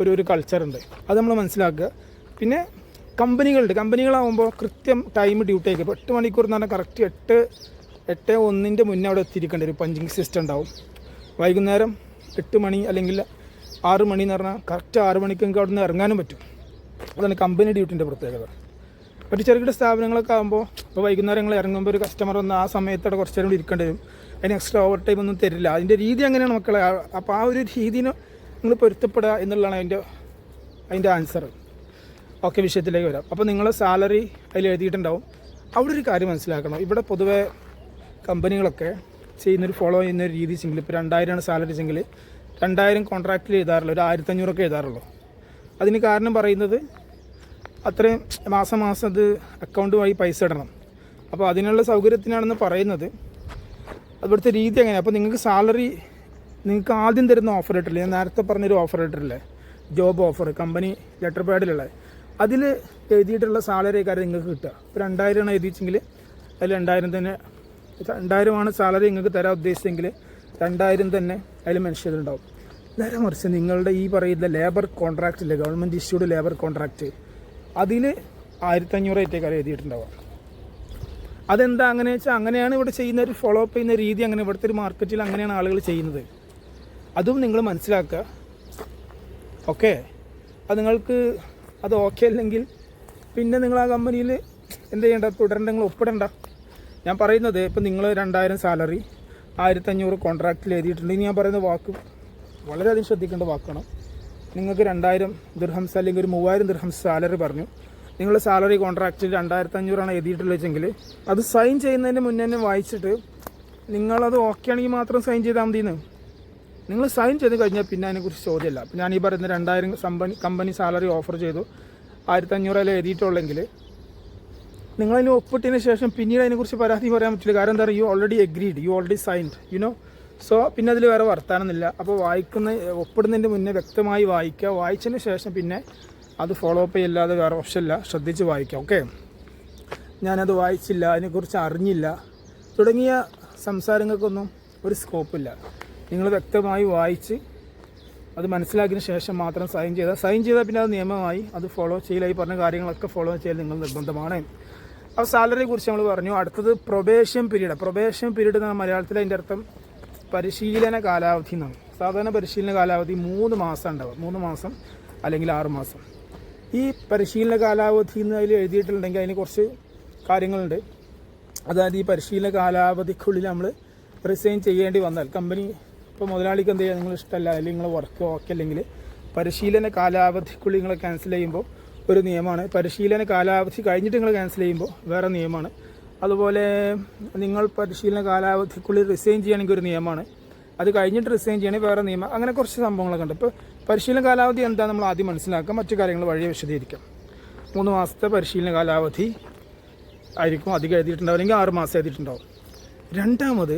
ഒരു ഒരു കൾച്ചറുണ്ട് അത് നമ്മൾ മനസ്സിലാക്കുക. പിന്നെ കമ്പനികളുണ്ട്. കമ്പനികളാകുമ്പോൾ കൃത്യം ടൈം ഡ്യൂട്ടി ആയിരിക്കും എട്ട് മണിക്കൂർ എന്ന് പറഞ്ഞാൽ കറക്റ്റ് എട്ട് എട്ട് ഒന്നിന്റെ മുന്നേ അവിടെ എത്തിയിരിക്കേണ്ട ഒരു പഞ്ചിങ് സിസ്റ്റം ഉണ്ടാവും. വൈകുന്നേരം എട്ട് മണി അല്ലെങ്കിൽ ആറ് മണി എന്ന് പറഞ്ഞാൽ കറക്റ്റ് ആറ് മണിക്ക് നിങ്ങൾക്ക് അവിടെ നിന്ന് ഇറങ്ങാനും പറ്റും. അതാണ് കമ്പനി ഡ്യൂട്ടിന്റെ പ്രത്യേകത. മറ്റു ചെറുകിട സ്ഥാപനങ്ങളൊക്കെ ആകുമ്പോൾ ഇപ്പോൾ വൈകുന്നേരം നിങ്ങൾ ഇറങ്ങുമ്പോൾ ഒരു കസ്റ്റമർ വന്ന് ആ സമയത്ത് അവിടെ കുറച്ച് നേരം ഇരിക്കേണ്ടി വരും. അതിന് എക്സ്ട്രാ ഓവർ ടൈം ഒന്നും തരില്ല. അതിന്റെ രീതി അങ്ങനെയാണ് മക്കളെ. അപ്പോൾ ആ ഒരു രീതിന് നിങ്ങൾ പൊരുത്തപ്പെടുക എന്നുള്ളതാണ് അതിന്റെ അതിന്റെ ആൻസർ ഓക്കെ വിഷയത്തിലേക്ക് വരാം. അപ്പോൾ നിങ്ങൾ സാലറി അതിൽ എഴുതിയിട്ടുണ്ടാവും. അവിടെ ഒരു കാര്യം മനസ്സിലാക്കണം. ഇവിടെ പൊതുവേ കമ്പനികളൊക്കെ ചെയ്യുന്നൊരു ഫോളോ ചെയ്യുന്ന ഒരു രീതി വെച്ചെങ്കിൽ ഇപ്പോൾ രണ്ടായിരമാണ് സാലറി വെച്ചെങ്കിൽ രണ്ടായിരം കോൺട്രാക്റ്റിൽ എഴുതാറുള്ളൂ ഒരു ആയിരത്തഞ്ഞൂറൊക്കെ എഴുതാറുള്ളൂ. അതിന് കാരണം പറയുന്നത് അത്രയും മാസം മാസം അത് അക്കൗണ്ടുമായി പൈസ ഇടണം. അപ്പോൾ അതിനുള്ള സൗകര്യത്തിനാണെന്ന് പറയുന്നത് അതുപോലത്തെ രീതി എങ്ങനെയാണ് അപ്പോൾ നിങ്ങൾക്ക് സാലറി നിങ്ങൾക്ക് ആദ്യം തരുന്ന ഓഫർ ലെറ്ററില്ലേ ഞാൻ നേരത്തെ പറഞ്ഞൊരു ഓഫർ ലെറ്ററില്ലേ ജോബ് ഓഫർ കമ്പനി ലെറ്റർ പാഡിലുള്ള അതിൽ എഴുതിയിട്ടുള്ള സാലറി കാര്യം നിങ്ങൾക്ക് കിട്ടുക? ഇപ്പോൾ രണ്ടായിരമാണ് എഴുതിച്ചെങ്കിൽ അതിൽ രണ്ടായിരം തന്നെ രണ്ടായിരമാണ് സാലറി നിങ്ങൾക്ക് തരാൻ ഉദ്ദേശിച്ചെങ്കിൽ രണ്ടായിരം തന്നെ അതിൽ മെൻഷൻ ചെയ്തിട്ടുണ്ടാവും. നേരെ മറിച്ച് നിങ്ങളുടെ ഈ പറയുന്ന ലേബർ കോൺട്രാക്റ്റ് ഇല്ലേ ഗവൺമെന്റ് ഇഷ്യൂഡ് ലേബർ കോൺട്രാക്റ്റ് അതിൽ ആയിരത്തഞ്ഞൂറ് ആയിട്ടേക്കാരം എഴുതിയിട്ടുണ്ടാവുക. അതെന്താ അങ്ങനെ വെച്ചാൽ അങ്ങനെയാണ് ഇവിടെ ചെയ്യുന്ന ഒരു ഫോളോ അപ്പ് ചെയ്യുന്ന രീതി അങ്ങനെ ഇവിടുത്തെ ഒരു മാർക്കറ്റിൽ അങ്ങനെയാണ് ആളുകൾ ചെയ്യുന്നത്. അതും നിങ്ങൾ മനസ്സിലാക്കുക. ഓക്കെ അത് നിങ്ങൾക്ക് അത് ഓക്കെ അല്ലെങ്കിൽ പിന്നെ നിങ്ങൾ ആ കമ്പനിയിൽ എന്ത് ചെയ്യേണ്ട തുടരേണ്ട നിങ്ങൾ ഒപ്പിടണ്ട. ഞാൻ പറയുന്നത് ഇപ്പം നിങ്ങൾ രണ്ടായിരം സാലറി ആയിരത്തഞ്ഞൂറ് കോൺട്രാക്റ്റിൽ എഴുതിയിട്ടുണ്ട്. ഇനി ഞാൻ പറയുന്ന വാക്ക് വളരെയധികം ശ്രദ്ധിക്കേണ്ട വാക്കാണ്. നിങ്ങൾക്ക് രണ്ടായിരം ദിർഹംസ് അല്ലെങ്കിൽ ഒരു മൂവായിരം ദിർഹംസ് സാലറി പറഞ്ഞു. നിങ്ങളുടെ സാലറി കോൺട്രാക്റ്റിൽ രണ്ടായിരത്തി അഞ്ഞൂറാണ് എഴുതിയിട്ടുള്ളതെങ്കിൽ അത് സൈൻ ചെയ്യുന്നതിന് മുന്നേ തന്നെ വായിച്ചിട്ട് നിങ്ങളത് ഓക്കെ ആണെങ്കിൽ മാത്രം സൈൻ ചെയ്താൽ മതിയെന്ന്. നിങ്ങൾ സൈൻ ചെയ്ത് കഴിഞ്ഞാൽ പിന്നെ അതിനെക്കുറിച്ച് ചോദ്യമില്ല. ഞാൻ ഈ പറയുന്ന രണ്ടായിരം കമ്പനി കമ്പനി സാലറി ഓഫർ ചെയ്തു. ആയിരത്തി അഞ്ഞൂറിൽ എഴുതിയിട്ടുള്ളെങ്കിൽ നിങ്ങളതിന് ഒപ്പിട്ടതിന് ശേഷം പിന്നീട് അതിനെക്കുറിച്ച് പരാതി പറയാൻ പറ്റില്ല. കാരണം എന്താ പറയുക you already agreed you already signed you know so പിന്നെ അതിൽ വേറെ വർത്താനമൊന്നുമില്ല അപ്പോൾ വായിക്കുന്ന ഒപ്പിടുന്നതിന്റെ മുന്നേ വ്യക്തമായി വായിക്കുക. വായിച്ചതിന് ശേഷം പിന്നെ അത് ഫോളോ അപ്പ് ചെയ്യല്ലാതെ വേറെ ഓപ്ഷനില്ല ശ്രദ്ധിച്ച് വായിക്കുക ഓക്കെ ഞാനത് വായിച്ചില്ല അതിനെക്കുറിച്ച് അറിഞ്ഞില്ല. തുടങ്ങിയ സംസാരങ്ങൾക്കൊന്നും ഒരു സ്കോപ്പില്ല നിങ്ങൾ വ്യക്തമായി വായിച്ച് അത് മനസ്സിലാക്കിയതിന് ശേഷം മാത്രം സൈൻ ചെയ്താൽ സൈൻ ചെയ്താൽ പിന്നെ അത് നിയമമായി അത് ഫോളോ ചെയ്യില്ല ഈ പറഞ്ഞ കാര്യങ്ങളൊക്കെ ഫോളോ ചെയ്യൽ നിങ്ങൾ നിർബന്ധമാണ്. ആ സാലറിയെ കുറിച്ച് നമ്മൾ പറഞ്ഞു. അടുത്തത് പ്രൊബേഷൻ പീരീഡ് പ്രൊബേഷൻ പീരീഡ് എന്നാണ് മലയാളത്തിൽ അതിന്റെ അർത്ഥം പരിശീലന കാലാവധി എന്നാണ്. സാധാരണ പരിശീലന കാലാവധി മൂന്ന് മാസം ഉണ്ടാവും മൂന്ന് മാസം അല്ലെങ്കിൽ ആറ് മാസം. ഈ പരിശീലന കാലാവധി എന്ന് അതിൽ എഴുതിയിട്ടുണ്ടെങ്കിൽ അതിന് കുറച്ച് കാര്യങ്ങളുണ്ട്. അതായത് ഈ പരിശീലന കാലാവധിക്കുള്ളിൽ നമ്മൾ റിസൈൻ ചെയ്യേണ്ടി വന്നാൽ കമ്പനി ഇപ്പോൾ മുതലാളിക്ക് എന്ത് ചെയ്യുക നിങ്ങൾ ഇഷ്ടമല്ല അല്ലെങ്കിൽ നിങ്ങൾ വർക്ക് ഓക്കെ അല്ലെങ്കിൽ പരിശീലന കാലാവധിക്കുള്ളിൽ നിങ്ങൾ ക്യാൻസൽ ചെയ്യുമ്പോൾ ഒരു നിയമമാണ്. പരിശീലന കാലാവധി കഴിഞ്ഞിട്ട് നിങ്ങൾ ക്യാൻസൽ ചെയ്യുമ്പോൾ വേറെ നിയമമാണ്. അതുപോലെ നിങ്ങൾ പരിശീലന കാലാവധിക്കുള്ളിൽ റിസൈൻ ചെയ്യണമെങ്കിൽ ഒരു നിയമമാണ്. അത് കഴിഞ്ഞിട്ട് റിസൈൻ ചെയ്യണമെങ്കിൽ വേറെ നിയമം. അങ്ങനെ കുറച്ച് സംഭവങ്ങളൊക്കെ ഉണ്ട്. ഇപ്പോൾ പരിശീലന കാലാവധി എന്താ നമ്മൾ ആദ്യം മനസ്സിലാക്കാം. മറ്റു കാര്യങ്ങൾ വഴിയെ വിശദീകരിക്കാം. മൂന്ന് മാസത്തെ പരിശീലന കാലാവധി ആയിരിക്കും അധികം എഴുതിയിട്ടുണ്ടാവും. അല്ലെങ്കിൽ ആറ് മാസം എഴുതിയിട്ടുണ്ടാവും. രണ്ടാമത്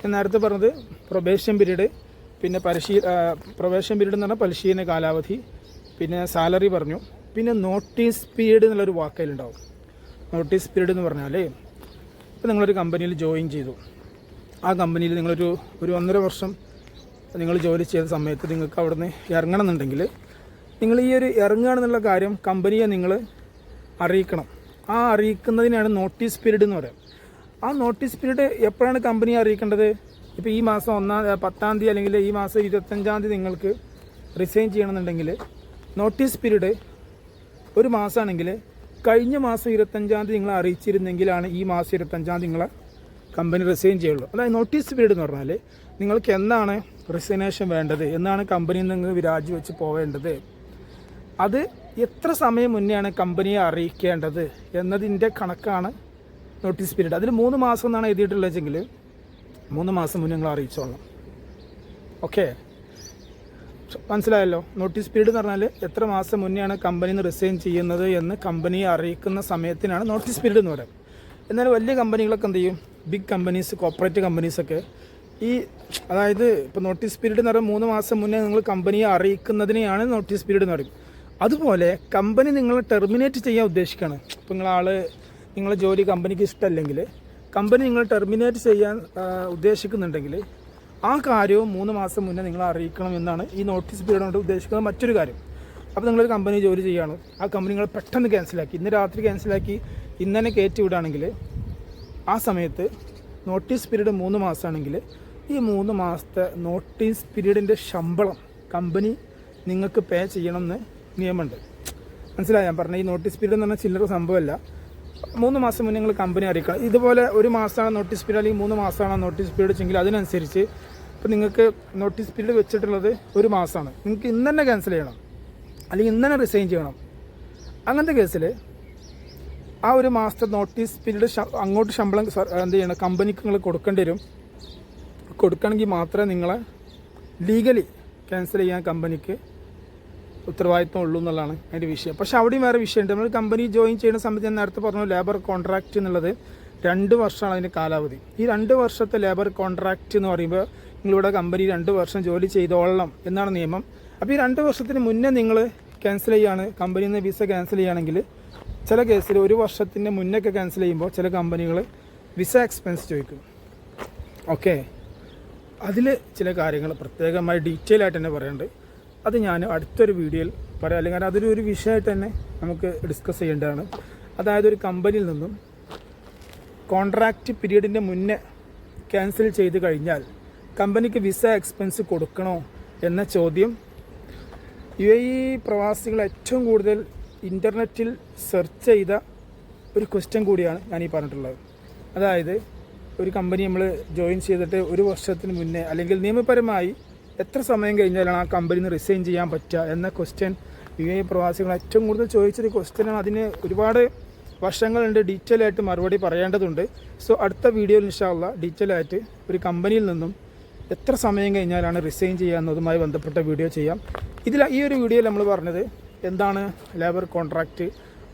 ഞാൻ നേരത്തെ പറഞ്ഞത് പ്രൊബേഷൻ പീരീഡ് പിന്നെ പരിശീല പ്രൊബേഷൻ പീരീഡ് എന്ന് പറഞ്ഞാൽ പരിശീലന കാലാവധി പിന്നെ സാലറി പറഞ്ഞു. പിന്നെ നോട്ടീസ് പീരീഡ് എന്നുള്ളൊരു വാക്കയിലുണ്ടാവും. നോട്ടീസ് പീരീഡ് എന്ന് പറഞ്ഞാൽ ഇപ്പോൾ നിങ്ങളൊരു കമ്പനിയിൽ ജോയിൻ ചെയ്തു. ആ കമ്പനിയിൽ നിങ്ങളൊരു ഒരു ഒന്നര വർഷം നിങ്ങൾ ജോലി ചെയ്ത സമയത്ത് നിങ്ങൾക്ക് അവിടുന്ന് ഇറങ്ങണം എന്നുണ്ടെങ്കിൽ നിങ്ങൾ ഈ ഒരു ഇറങ്ങുകയാണെന്നുള്ള കാര്യം കമ്പനിയെ നിങ്ങൾ അറിയിക്കണം. ആ അറിയിക്കുന്നതിനാണ് നോട്ടീസ് പീരീഡ് എന്ന് പറയുന്നത് ആ നോട്ടീസ് പീരീഡ് എപ്പോഴാണ് കമ്പനി അറിയിക്കേണ്ടത്? ഇപ്പോൾ ഈ മാസം ഒന്നാം പത്താം തീയതി അല്ലെങ്കിൽ ഈ മാസം ഇരുപത്തഞ്ചാം തീയതി നിങ്ങൾക്ക് റിസൈൻ ചെയ്യണമെന്നുണ്ടെങ്കിൽ നോട്ടീസ് പീരീഡ് ഒരു മാസമാണെങ്കിൽ കഴിഞ്ഞ മാസം ഇരുപത്തഞ്ചാം തീയതി നിങ്ങളെ അറിയിച്ചിരുന്നെങ്കിലാണ് ഈ മാസം ഇരുപത്തഞ്ചാം തീയതി നിങ്ങളെ കമ്പനി റിസൈൻ ചെയ്യുള്ളൂ. അതായത് നോട്ടീസ് പീരീഡ് എന്ന് പറഞ്ഞാൽ നിങ്ങൾക്ക് എന്നാണ് റിസൈനേഷൻ വേണ്ടത്? എന്നാണ് കമ്പനിയിൽ നിന്ന് വിരാജി വെച്ച് പോവേണ്ടത്? അത് എത്ര സമയം മുന്നെയാണ് കമ്പനിയെ അറിയിക്കേണ്ടത് എന്നതിന്റെ കണക്കാണ് നോട്ടീസ് പീരീഡ് അതിൽ മൂന്ന് മാസം എന്നാണ് എഴുതിയിട്ടുള്ളതെങ്കിൽ മൂന്ന് മാസം മുന്നേ നിങ്ങൾ അറിയിച്ചോളണം ഓക്കെ മനസ്സിലായല്ലോ. നോട്ടീസ് പീരീഡ് എന്ന് പറഞ്ഞാൽ എത്ര മാസം മുന്നെയാണ് കമ്പനി നിന്ന് റിസൈൻ ചെയ്യുന്നത് എന്ന് കമ്പനിയെ അറിയിക്കുന്ന സമയത്തിനാണ് നോട്ടീസ് പീരീഡ് എന്ന് പറയുന്നത്. എന്നാൽ വലിയ കമ്പനികളൊക്കെ എന്ത് ചെയ്യും? ബിഗ് കമ്പനീസ് കോപ്പറേറ്റ് കമ്പനീസൊക്കെ ഈ അതായത് ഇപ്പോൾ നോട്ടീസ് പീരീഡ് എന്ന് പറയുമ്പോൾ മൂന്ന് മാസം മുന്നേ നിങ്ങൾ കമ്പനിയെ അറിയിക്കുന്നതിനെയാണ് നോട്ടീസ് പീരീഡ് എന്ന് പറയും അതുപോലെ കമ്പനി നിങ്ങൾ ടെർമിനേറ്റ് ചെയ്യാൻ ഉദ്ദേശിക്കുകയാണ് ഇപ്പോൾ നിങ്ങളാൾ നിങ്ങളെ ജോലി കമ്പനിക്ക് ഇഷ്ടമല്ലെങ്കിൽ കമ്പനി നിങ്ങൾ ടെർമിനേറ്റ് ചെയ്യാൻ ഉദ്ദേശിക്കുന്നുണ്ടെങ്കിൽ ആ കാര്യവും മൂന്ന് മാസം മുന്നേ നിങ്ങൾ അറിയിക്കണം എന്നാണ് ഈ നോട്ടീസ് പീരീഡ് കൊണ്ട് ഉദ്ദേശിക്കുന്നത്. മറ്റൊരു കാര്യം അപ്പോൾ നിങ്ങളൊരു കമ്പനി ജോലി ചെയ്യുകയാണ്. ആ കമ്പനി നിങ്ങൾ പെട്ടെന്ന് ക്യാൻസലാക്കി ഇന്ന് രാത്രി ക്യാൻസലാക്കി ഇന്ന് തന്നെ കയറ്റി വിടുകയാണെങ്കിൽ ആ സമയത്ത് നോട്ടീസ് പീരീഡ് മൂന്ന് മാസമാണെങ്കിൽ ഈ മൂന്ന് മാസത്തെ നോട്ടീസ് പീരീഡിന്റെ ശമ്പളം കമ്പനി നിങ്ങൾക്ക് പേ ചെയ്യണമെന്ന് നിയമമുണ്ട്. മനസ്സിലായി? ഞാൻ പറഞ്ഞ ഈ നോട്ടീസ് പീരീഡ് എന്ന് പറഞ്ഞാൽ ചില്ലറ സംഭവമല്ല. മൂന്ന് മാസം മുന്നേ നിങ്ങൾ കമ്പനി അറിയിക്കുക. ഇതുപോലെ ഒരു മാസമാണ് നോട്ടീസ് പീരീഡ് അല്ലെങ്കിൽ മൂന്ന് മാസമാണ് നോട്ടീസ് പീരീഡ് വെച്ചെങ്കിൽ അതിനനുസരിച്ച് ഇപ്പോൾ നിങ്ങൾക്ക് നോട്ടീസ് പീരീഡ് വെച്ചിട്ടുള്ളത് ഒരു മാസമാണ്. നിങ്ങൾക്ക് ഇന്ന് തന്നെ ക്യാൻസൽ ചെയ്യണം. അല്ലെങ്കിൽ ഇന്ന് തന്നെ റിസൈൻ ചെയ്യണം. അങ്ങനത്തെ കേസിൽ ആ ഒരു മാസത്തെ നോട്ടീസ് പീരീഡ് അങ്ങോട്ട് ശമ്പളം എന്ത് ചെയ്യണം കമ്പനിക്ക് നിങ്ങൾ കൊടുക്കേണ്ടി വരും. കൊടുക്കണമെങ്കിൽ മാത്രമേ നിങ്ങളെ ലീഗലി ക്യാൻസൽ ചെയ്യാൻ കമ്പനിക്ക് ഉത്തരവാദിത്വം ഉള്ളൂ എന്നുള്ളതാണ് അതിന്റെ വിഷയം. പക്ഷേ അവിടെയും വേറെ വിഷയമുണ്ട്. നമ്മൾ കമ്പനി ജോയിൻ ചെയ്യുന്ന സമയത്ത് ഞാൻ നേരത്തെ പറഞ്ഞു ലേബർ കോൺട്രാക്റ്റ് എന്നുള്ളത് രണ്ട് വർഷമാണ് അതിന്റെ കാലാവധി. ഈ രണ്ട് വർഷത്തെ ലേബർ കോൺട്രാക്റ്റ് എന്ന് പറയുമ്പോൾ നിങ്ങളിവിടെ കമ്പനി രണ്ട് വർഷം ജോലി ചെയ്തോളണം എന്നാണ് നിയമം. അപ്പോൾ ഈ രണ്ട് വർഷത്തിന് മുന്നേ നിങ്ങൾ ക്യാൻസൽ ചെയ്യുകയാണ്. കമ്പനിയിൽ നിന്ന് വിസ ക്യാൻസൽ ചെയ്യുകയാണെങ്കിൽ ചില കേസിൽ ഒരു വർഷത്തിന് മുന്നൊക്കെ ക്യാൻസൽ ചെയ്യുമ്പോൾ ചില കമ്പനികൾ വിസ എക്സ്പെൻസ് ചോദിക്കും. ഓക്കെ അതിൽ ചില കാര്യങ്ങൾ പ്രത്യേകമായി ഡീറ്റെയിൽ ആയിട്ട് തന്നെ പറയുന്നുണ്ട് അത് ഞാൻ അടുത്തൊരു വീഡിയോയിൽ പറയാം. അല്ലെങ്കിൽ അതൊരു ഒരു വിഷയമായിട്ട് തന്നെ നമുക്ക് ഡിസ്കസ് ചെയ്യേണ്ടതാണ്. അതായത് ഒരു കമ്പനിയിൽ നിന്നും കോൺട്രാക്റ്റ് പീരീഡിന്റെ മുന്നേ ക്യാൻസൽ ചെയ്ത് കഴിഞ്ഞാൽ കമ്പനിക്ക് വിസ എക്സ്പെൻസ് കൊടുക്കണോ എന്ന ചോദ്യം യു എ പ്രവാസികൾ ഏറ്റവും കൂടുതൽ ഇന്റർനെറ്റിൽ സെർച്ച് ചെയ്ത ഒരു ക്വസ്റ്റ്യൻ കൂടിയാണ് ഞാൻ ഈ പറഞ്ഞിട്ടുള്ളത്. അതായത് ഒരു കമ്പനി നമ്മൾ ജോയിൻ ചെയ്തിട്ട് ഒരു വർഷത്തിന് മുന്നേ അല്ലെങ്കിൽ നിയമപരമായി എത്ര സമയം കഴിഞ്ഞാലാണ് ആ കമ്പനിയിൽ നിന്ന് റിസൈൻ ചെയ്യാൻ പറ്റുക എന്ന ക്വസ്റ്റ്യൻ യു എ പ്രവാസികൾ ഏറ്റവും കൂടുതൽ ചോദിച്ചൊരു ക്വസ്റ്റ്യനാണ് അതിന് ഒരുപാട് വർഷങ്ങളുണ്ട്. ഡീറ്റെയിൽ ആയിട്ട് മറുപടി പറയേണ്ടതുണ്ട്. സോ അടുത്ത വീഡിയോയിൽ ഇൻഷാല്ല ഡീറ്റെയിൽ ആയിട്ട് ഒരു കമ്പനിയിൽ നിന്നും എത്ര സമയം കഴിഞ്ഞാലാണ് റിസൈൻ ചെയ്യുക എന്നതുമായി ബന്ധപ്പെട്ട വീഡിയോ ചെയ്യാം. ഇതിൽ ഈ ഒരു വീഡിയോയിൽ നമ്മൾ പറഞ്ഞത് എന്താണ് ലേബർ കോൺട്രാക്റ്റ്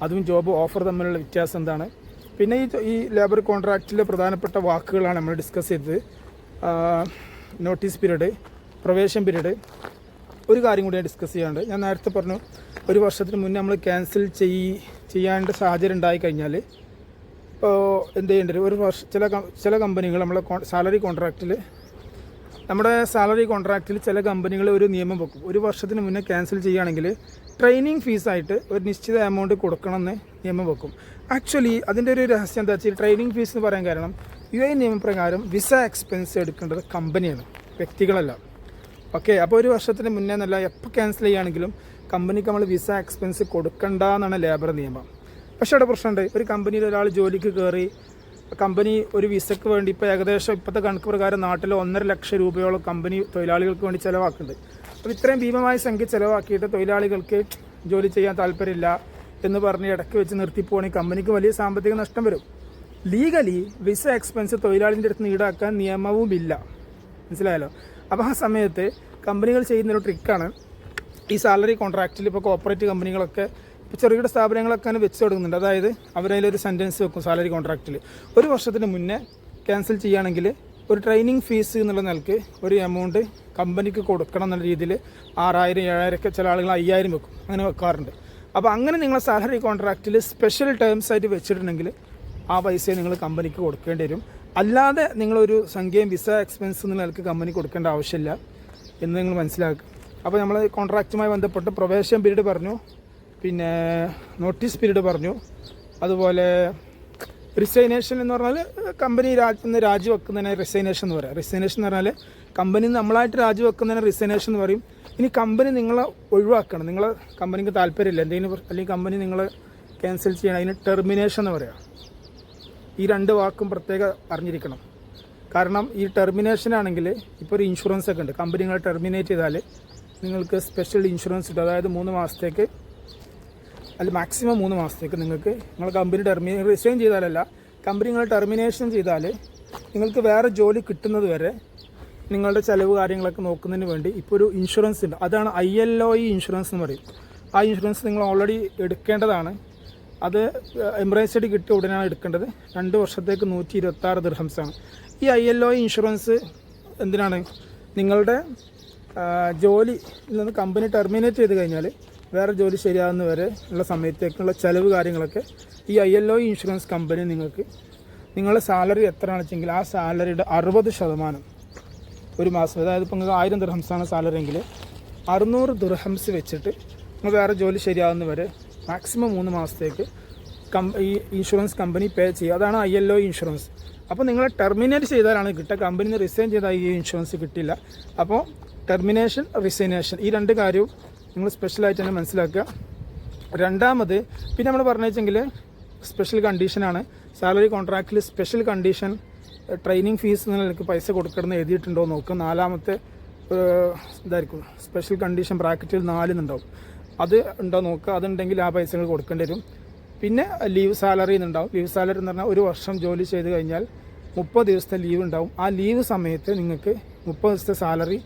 അതും ജോബ് ഓഫർ തമ്മിലുള്ള വ്യത്യാസം എന്താണ്. പിന്നെ ഈ ഈ ലേബർ കോൺട്രാക്റ്റിലെ പ്രധാനപ്പെട്ട വാക്കുകളാണ് നമ്മൾ ഡിസ്കസ് ചെയ്തത്. നോട്ടീസ് പീരീഡ് പ്രവേശൻ പീരീഡ് ഒരു കാര്യം കൂടി ഞാൻ ഡിസ്കസ് ചെയ്യാണ്ട് ഞാൻ നേരത്തെ പറഞ്ഞു ഒരു വർഷത്തിന് മുന്നേ നമ്മൾ ക്യാൻസൽ ചെയ് ചെയ്യാണ്ട് സാഹചര്യം ഉണ്ടായി കഴിഞ്ഞാൽ ഇപ്പോൾ എന്ത് ചെയ്യേണ്ടി വരും? ഒരു വർഷ ചില ചില കമ്പനികൾ നമ്മളെ സാലറി കോൺട്രാക്റ്റിൽ നമ്മുടെ സാലറി കോൺട്രാക്റ്റിൽ ചില കമ്പനികൾ ഒരു നിയമം വെക്കും. ഒരു വർഷത്തിന് മുന്നേ ക്യാൻസൽ ചെയ്യുകയാണെങ്കിൽ ട്രെയിനിങ് ഫീസായിട്ട് ഒരു നിശ്ചിത എമൗണ്ട് കൊടുക്കണമെന്ന് നിയമം വെക്കും. ആക്ച്വലി അതിന്റെ ഒരു രഹസ്യം എന്താ വെച്ചാൽ ട്രെയിനിങ് ഫീസ് എന്ന് പറയാൻ കാരണം യു എ നിയമപ്രകാരം വിസ എക്സ്പെൻസ് എടുക്കേണ്ടത് കമ്പനിയാണ് വ്യക്തികളല്ല. ഓക്കെ അപ്പോൾ ഒരു വർഷത്തിന് മുന്നേ എന്നല്ല എപ്പോൾ ക്യാൻസൽ ചെയ്യുകയാണെങ്കിലും കമ്പനിക്ക് നമ്മൾ വിസ എക്സ്പെൻസ് കൊടുക്കണ്ട എന്നാണ് ലേബർ നിയമം. പക്ഷേ അവിടെ പ്രശ്നമുണ്ട്. ഒരു കമ്പനിയിൽ ഒരാൾ ജോലിക്ക് കയറി കമ്പനി ഒരു വിസയ്ക്ക് വേണ്ടി ഇപ്പോൾ ഏകദേശം ഇപ്പോഴത്തെ കണക്ക് പ്രകാരം നാട്ടിൽ ഒന്നര ലക്ഷം രൂപയോളം കമ്പനി തൊഴിലാളികൾക്ക് വേണ്ടി ചിലവാക്കുന്നുണ്ട്. അപ്പോൾ ഇത്രയും ഭീമമായ സംഖ്യ ചിലവാക്കിയിട്ട് തൊഴിലാളികൾക്ക് ജോലി ചെയ്യാൻ താല്പര്യമില്ല എന്ന് പറഞ്ഞ് ഇടയ്ക്ക് വെച്ച് നിർത്തിപ്പോകണമെങ്കിൽ കമ്പനിക്ക് വലിയ സാമ്പത്തിക നഷ്ടം വരും. ലീഗലി വിസ എക്സ്പെൻസ് തൊഴിലാളിന്റെ അടുത്ത് ഈടാക്കാൻ നിയമവുമില്ല. മനസ്സിലായല്ലോ? അപ്പോൾ ആ സമയത്ത് കമ്പനികൾ ചെയ്യുന്നൊരു ട്രിക്കാണ് ഈ സാലറി കോൺട്രാക്റ്റിൽ ഇപ്പോൾ കോപ്പറേറ്റ് കമ്പനികളൊക്കെ ഇപ്പോൾ ചെറുകിട സ്ഥാപനങ്ങളൊക്കെ അങ്ങനെ വെച്ച് തുടങ്ങുന്നുണ്ട്. അതായത് അവരതിലൊരു സെന്റൻസ് വെക്കും സാലറി കോൺട്രാക്റ്റിൽ ഒരു വർഷത്തിന് മുന്നേ ക്യാൻസൽ ചെയ്യുകയാണെങ്കിൽ ഒരു ട്രെയിനിങ് ഫീസ് എന്നുള്ള നിലയ്ക്ക് ഒരു എമൗണ്ട് കമ്പനിക്ക് കൊടുക്കണം എന്നുള്ള രീതിയിൽ ആറായിരം ഏഴായിരം ഒക്കെ ചില ആളുകൾ അയ്യായിരം വെക്കും. അങ്ങനെ വെക്കാറുണ്ട്. അപ്പോൾ അങ്ങനെ നിങ്ങളെ സാലറി കോൺട്രാക്റ്റിൽ സ്പെഷ്യൽ ടേംസ് ആയിട്ട് വെച്ചിട്ടുണ്ടെങ്കിൽ ആ പൈസ നിങ്ങൾ കമ്പനിക്ക് കൊടുക്കേണ്ടി വരും. അല്ലാതെ നിങ്ങളൊരു സംഖ്യയും വിസ എക്സ്പെൻസ് നിങ്ങൾക്ക് കമ്പനി കൊടുക്കേണ്ട ആവശ്യമില്ല എന്ന് നിങ്ങൾ മനസ്സിലാക്കുക. അപ്പോൾ നമ്മൾ കോൺട്രാക്റ്റുമായി ബന്ധപ്പെട്ട് പ്രൊവേഷൻ പീരീഡ് പറഞ്ഞു. പിന്നെ നോട്ടീസ് പീരീഡ് പറഞ്ഞു. അതുപോലെ റിസൈനേഷൻ എന്ന് പറഞ്ഞാൽ കമ്പനി രാജ് നിന്ന് രാജിവെക്കുന്നതിനെ റിസൈനേഷൻ എന്ന് പറയാം. റിസൈനേഷൻ എന്ന് പറഞ്ഞാൽ കമ്പനി നമ്മളായിട്ട് രാജിവെക്കുന്നതിനെ റിസൈനേഷൻ എന്ന് പറയും. ഇനി കമ്പനി നിങ്ങളെ ഒഴിവാക്കണം. നിങ്ങളെ കമ്പനിക്ക് താല്പര്യമില്ല. എന്തെങ്കിലും അല്ലെങ്കിൽ കമ്പനി നിങ്ങളെ ക്യാൻസൽ ചെയ്യണം. അതിന് ടെർമിനേഷൻ എന്ന് പറയാം. ഈ രണ്ട് വാക്കും പ്രത്യേക അറിഞ്ഞിരിക്കണം. കാരണം ഈ ടെർമിനേഷൻ ആണെങ്കിൽ ഇപ്പോൾ ഒരു ഇൻഷുറൻസ് ഒക്കെ ഉണ്ട്. കമ്പനികൾ ടെർമിനേറ്റ് ചെയ്താൽ നിങ്ങൾക്ക് സ്പെഷ്യൽ ഇൻഷുറൻസ് കിട്ടും. അതായത് മൂന്ന് മാസത്തേക്ക് അല്ല മാക്സിമം മൂന്ന് മാസത്തേക്ക് നിങ്ങൾക്ക് നിങ്ങൾ കമ്പനി ടെർമിനേ റിസൈൻ ചെയ്താലല്ല കമ്പനി നിങ്ങൾ ടെർമിനേഷൻ ചെയ്താൽ നിങ്ങൾക്ക് വേറെ ജോലി കിട്ടുന്നത് വരെ നിങ്ങളുടെ ചിലവ് കാര്യങ്ങളൊക്കെ നോക്കുന്നതിന് വേണ്ടി ഇപ്പോൾ ഒരു ഇൻഷുറൻസ് ഉണ്ട്. അതാണ് I L O E insurance എന്ന് പറയും. ആ ഇൻഷുറൻസ് നിങ്ങൾ ഓൾറെഡി എടുക്കേണ്ടതാണ്. അത് എംബ്രൈസഡ് കിട്ടിയ ഉടനെയാണ് എടുക്കേണ്ടത്. രണ്ട് വർഷത്തേക്ക് നൂറ്റി ഇരുപത്തി ആറ് ദിർഹംസാണ്. ഈ ഐ എൽ ഒ ഇൻഷുറൻസ് എന്തിനാണ്? നിങ്ങളുടെ ജോലി നിന്ന് കമ്പനി ടെർമിനേറ്റ് ചെയ്ത് കഴിഞ്ഞാൽ വേറെ ജോലി ശരിയാകുന്ന വരെ ഉള്ള സമയത്തേക്കുള്ള ചിലവ് കാര്യങ്ങളൊക്കെ ഈ I L O insurance company നിങ്ങൾക്ക് നിങ്ങളുടെ സാലറി എത്രയാണെന്ന് വെച്ചെങ്കിൽ ആ സാലറിയുടെ അറുപത് ശതമാനം ഒരു മാസം അതായത് ഇപ്പോൾ നിങ്ങൾക്ക് ആയിരം ദിർഹംസാണ് സാലറി എങ്കിൽ അറുന്നൂറ് ദിർഹംസ് വെച്ചിട്ട് നിങ്ങൾ വേറെ ജോലി ശരിയാകുന്ന വരെ മാക്സിമം മൂന്ന് മാസത്തേക്ക് ഈ ഇൻഷുറൻസ് കമ്പനി പേ ചെയ്യുക. അതാണ് ഐ എൽ ഒ ഇൻഷുറൻസ് അപ്പോൾ നിങ്ങൾ ടെർമിനേറ്റ് ചെയ്താലാണ് കിട്ടുക. കമ്പനിന്ന് റിസൈൻ ചെയ്താൽ ഈ ഇൻഷുറൻസ് കിട്ടില്ല. അപ്പോൾ ടെർമിനേഷൻ റിസൈനേഷൻ ഈ രണ്ട് കാര്യവും നിങ്ങൾ സ്പെഷ്യലായിട്ട് തന്നെ മനസ്സിലാക്കുക. രണ്ടാമത് പിന്നെ നമ്മൾ പറഞ്ഞു വെച്ചെങ്കിൽ സ്പെഷ്യൽ കണ്ടീഷനാണ് സാലറി കോൺട്രാക്റ്റിൽ സ്പെഷ്യൽ കണ്ടീഷൻ ട്രെയിനിങ് ഫീസ് നിങ്ങൾക്ക് പൈസ കൊടുക്കണമെന്ന് എഴുതിയിട്ടുണ്ടോ നോക്കുക നാലാമത്തെ ഇതായിരിക്കും സ്പെഷ്യൽ കണ്ടീഷൻ ബ്രാക്കറ്റിൽ നാലിന്നുണ്ടാവും. അത് ഉണ്ടോ നോക്കുക അതുണ്ടെങ്കിൽ ആ പൈസകൾ കൊടുക്കേണ്ടി വരും. പിന്നെ ലീവ് സാലറി എന്നുണ്ടാവും ലീവ് സാലറി എന്ന് പറഞ്ഞാൽ ഒരു വർഷം ജോലി ചെയ്ത് കഴിഞ്ഞാൽ മുപ്പത് ദിവസത്തെ ലീവ് ഉണ്ടാവും. ആ ലീവ് സമയത്ത് നിങ്ങൾക്ക് മുപ്പത് ദിവസത്തെ സാലറി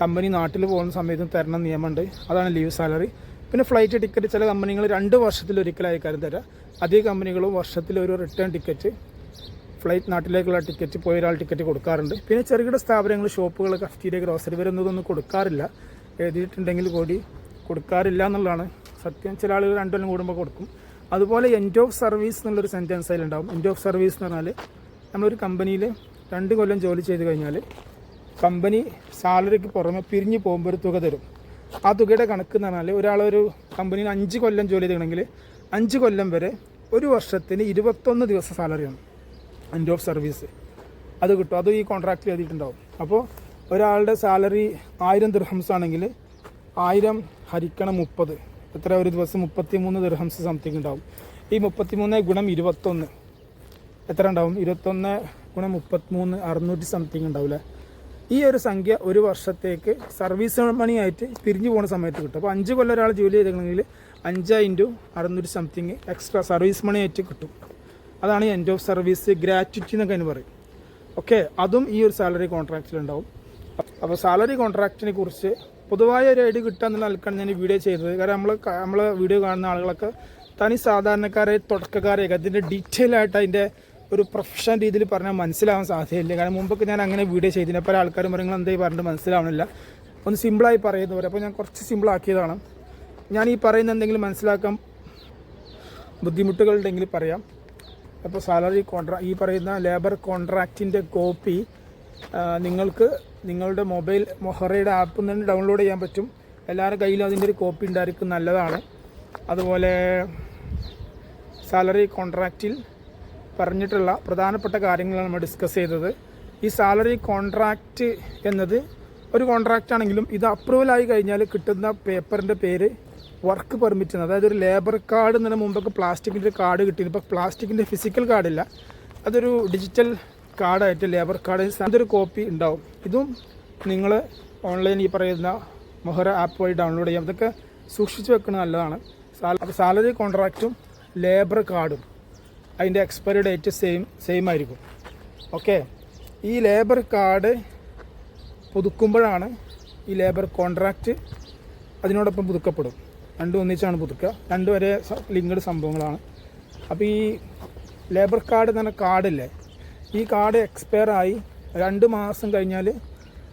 കമ്പനി നാട്ടിൽ പോകുന്ന സമയത്തും തരണം നിയമമുണ്ട്. അതാണ് ലീവ് സാലറി. പിന്നെ ഫ്ലൈറ്റ് ടിക്കറ്റ് ചില കമ്പനികൾ രണ്ട് വർഷത്തിലൊരിക്കലായിരിക്കും തരാം. അധിക കമ്പനികളും വർഷത്തിൽ ഒരു റിട്ടേൺ ടിക്കറ്റ് ഫ്ലൈറ്റ് നാട്ടിലേക്കുള്ള ടിക്കറ്റ് പോയ ഒരാൾ ടിക്കറ്റ് കൊടുക്കാറുണ്ട്. പിന്നെ ചെറുകിട സ്ഥാപനങ്ങൾ ഷോപ്പുകൾ കഫ്റ്റീരിയ ഗ്രോസറി വരെ ഒന്നും കൊടുക്കാറില്ല. എഴുതിയിട്ടുണ്ടെങ്കിൽ കൂടി കൊടുക്കാറില്ല എന്നുള്ളതാണ് സത്യം ചില ആളുകൾ രണ്ടുകൊല്ലം കൂടുമ്പോൾ കൊടുക്കും. അതുപോലെ എൻഡ് ഓഫ് സർവീസ് എന്നുള്ളൊരു സെന്റൻസ് അതിലുണ്ടാവും. എൻഡ് ഓഫ് സർവീസ് എന്ന് പറഞ്ഞാൽ നമ്മളൊരു കമ്പനിയിൽ രണ്ട് കൊല്ലം ജോലി ചെയ്ത് കഴിഞ്ഞാൽ കമ്പനി സാലറിക്ക് പുറമെ പിരിഞ്ഞു പോകുമ്പോൾ ഒരു തുക തരും. ആ തുകയുടെ കണക്ക് എന്ന് പറഞ്ഞാൽ ഒരാളൊരു കമ്പനിയിൽ അഞ്ച് കൊല്ലം ജോലി ചെയ്യണമെങ്കിൽ അഞ്ച് കൊല്ലം വരെ ഒരു വർഷത്തിന് ഇരുപത്തൊന്ന് ദിവസം സാലറിയാണ് എൻഡ് ഓഫ് സർവീസ് അത് കിട്ടും. അത് ഈ കോൺട്രാക്റ്റിൽ എഴുതിയിട്ടുണ്ടാവും. അപ്പോൾ ഒരാളുടെ സാലറി ആയിരം ദിർഹംസ് ആണെങ്കിൽ ആയിരം ഹരിക്കണം മുപ്പത്. എത്ര ഒരു ദിവസം മുപ്പത്തി മൂന്ന് ദിർഹംസ് സംതിങ് ഉണ്ടാവും. ഈ മുപ്പത്തി മൂന്ന് ഗുണം ഇരുപത്തൊന്ന് എത്ര ഉണ്ടാവും? ഇരുപത്തൊന്ന് ഗുണം മുപ്പത്തിമൂന്ന് അറുന്നൂറ്റി സംതിങ് ഉണ്ടാവില്ലേ ഈ ഒരു സംഖ്യ ഒരു വർഷത്തേക്ക് സർവീസ് മണിയായിട്ട് പിരിഞ്ഞു പോകുന്ന സമയത്ത് കിട്ടും. അപ്പോൾ അഞ്ച് കൊല്ലം ഒരാൾ ജോലി ചെയ്തിട്ടുണ്ടെങ്കിൽ അഞ്ച് ഇന്റു അറുന്നൂറ്റി സംതിങ് എക്സ്ട്രാ സർവീസ് മണിയായിട്ട് കിട്ടും. അതാണ് എൻഡ് ഓഫ് സർവീസ് ഗ്രാറ്റുറ്റി എന്നൊക്കെ അതിന് പറയും. ഓക്കെ അതും ഈ ഒരു സാലറി കോൺട്രാക്റ്റിലുണ്ടാവും അപ്പോൾ സാലറി കോൺട്രാക്റ്റിനെ കുറിച്ച് പൊതുവായ ഒരു ഐഡിയ കിട്ടുക എന്നുള്ള നിലക്കാണ് ഞാൻ ഈ വീഡിയോ ചെയ്തത്. കാരണം നമ്മൾ നമ്മൾ വീഡിയോ കാണുന്ന ആളുകളൊക്കെ തനി സാധാരണക്കാരെ തുടക്കക്കാരെയൊക്കെ അതിന്റെ ഡീറ്റെയിൽ ആയിട്ട് അതിന്റെ ഒരു പ്രൊഫഷണൽ രീതിയിൽ പറഞ്ഞാൽ മനസ്സിലാവാൻ സാധ്യതയില്ല. കാരണം മുമ്പൊക്കെ ഞാൻ അങ്ങനെ വീഡിയോ ചെയ്തിന് പല ആൾക്കാരും പറയുന്നത് എന്തായി പറഞ്ഞിട്ട് മനസ്സിലാവണില്ല? ഒന്ന് സിമ്പിളായി പറയുന്നത് പോലെ. അപ്പോൾ ഞാൻ കുറച്ച് സിമ്പിളാക്കിയതാണ് ഞാൻ ഈ പറയുന്ന എന്തെങ്കിലും മനസ്സിലാക്കാൻ ബുദ്ധിമുട്ടുകളുണ്ടെങ്കിൽ പറയാം. അപ്പോൾ സാലറി കോൺട്രാ ഈ പറയുന്ന ലേബർ കോൺട്രാക്റ്റിന്റെ കോപ്പി നിങ്ങൾക്ക് നിങ്ങളുടെ മൊബൈൽ മൊഹറയുടെ ആപ്പിൽ നിന്ന് ഡൗൺലോഡ് ചെയ്യാൻ പറ്റും. എല്ലാവരുടെ കയ്യിലും അതിന്റെ ഒരു കോപ്പി ഉണ്ടായിരിക്കും നല്ലതാണ്. അതുപോലെ സാലറി കോൺട്രാക്റ്റിൽ പറഞ്ഞിട്ടുള്ള പ്രധാനപ്പെട്ട കാര്യങ്ങളാണ് നമ്മൾ ഡിസ്കസ് ചെയ്തത്. ഈ സാലറി കോൺട്രാക്റ്റ് എന്നത് ഒരു കോൺട്രാക്റ്റ് ആണെങ്കിലും ഇത് അപ്രൂവൽ ആയി കഴിഞ്ഞാൽ കിട്ടുന്ന പേപ്പറിന്റെ പേര് വർക്ക് പെർമിറ്റ് എന്ന് അതായത് ഒരു ലേബർ കാർഡ് എന്നതിന് മുമ്പൊക്കെ പ്ലാസ്റ്റിക്കിന്റെ ഒരു കാർഡ് കിട്ടി. ഇപ്പോൾ പ്ലാസ്റ്റിക്കിന്റെ ഫിസിക്കൽ കാർഡില്ല അതൊരു ഡിജിറ്റൽ കാർഡായിട്ട് ലേബർ കാർഡ് അതൊരു കോപ്പി ഉണ്ടാവും. ഇതും നിങ്ങൾ ഓൺലൈൻ ഈ പറയുന്ന മൊഹറ ആപ്പ് വഴി ഡൗൺലോഡ് ചെയ്യാം. ഇതൊക്കെ സൂക്ഷിച്ച് വെക്കുന്നത് നല്ലതാണ്. സാലറി കോൺട്രാക്റ്റും ലേബർ കാർഡും അതിന്റെ എക്സ്പയറി ഡേറ്റ് സെയിം സെയിം ആയിരിക്കും. ഓക്കെ ഈ ലേബർ കാർഡ് പുതുക്കുമ്പോഴാണ് ഈ ലേബർ കോൺട്രാക്റ്റ് അതിനോടൊപ്പം പുതുക്കപ്പെടും. രണ്ടും ഒന്നിച്ചാണ് പുതുക്കുക. രണ്ടും ഒരേ ലിങ്ക്ഡ് സംഭവങ്ങളാണ്. അപ്പോൾ ഈ ലേബർ കാർഡ് എന്ന് പറഞ്ഞ കാർഡില്ലേ ഈ കാർഡ് എക്സ്പയർ ആയി രണ്ട് മാസം കഴിഞ്ഞാൽ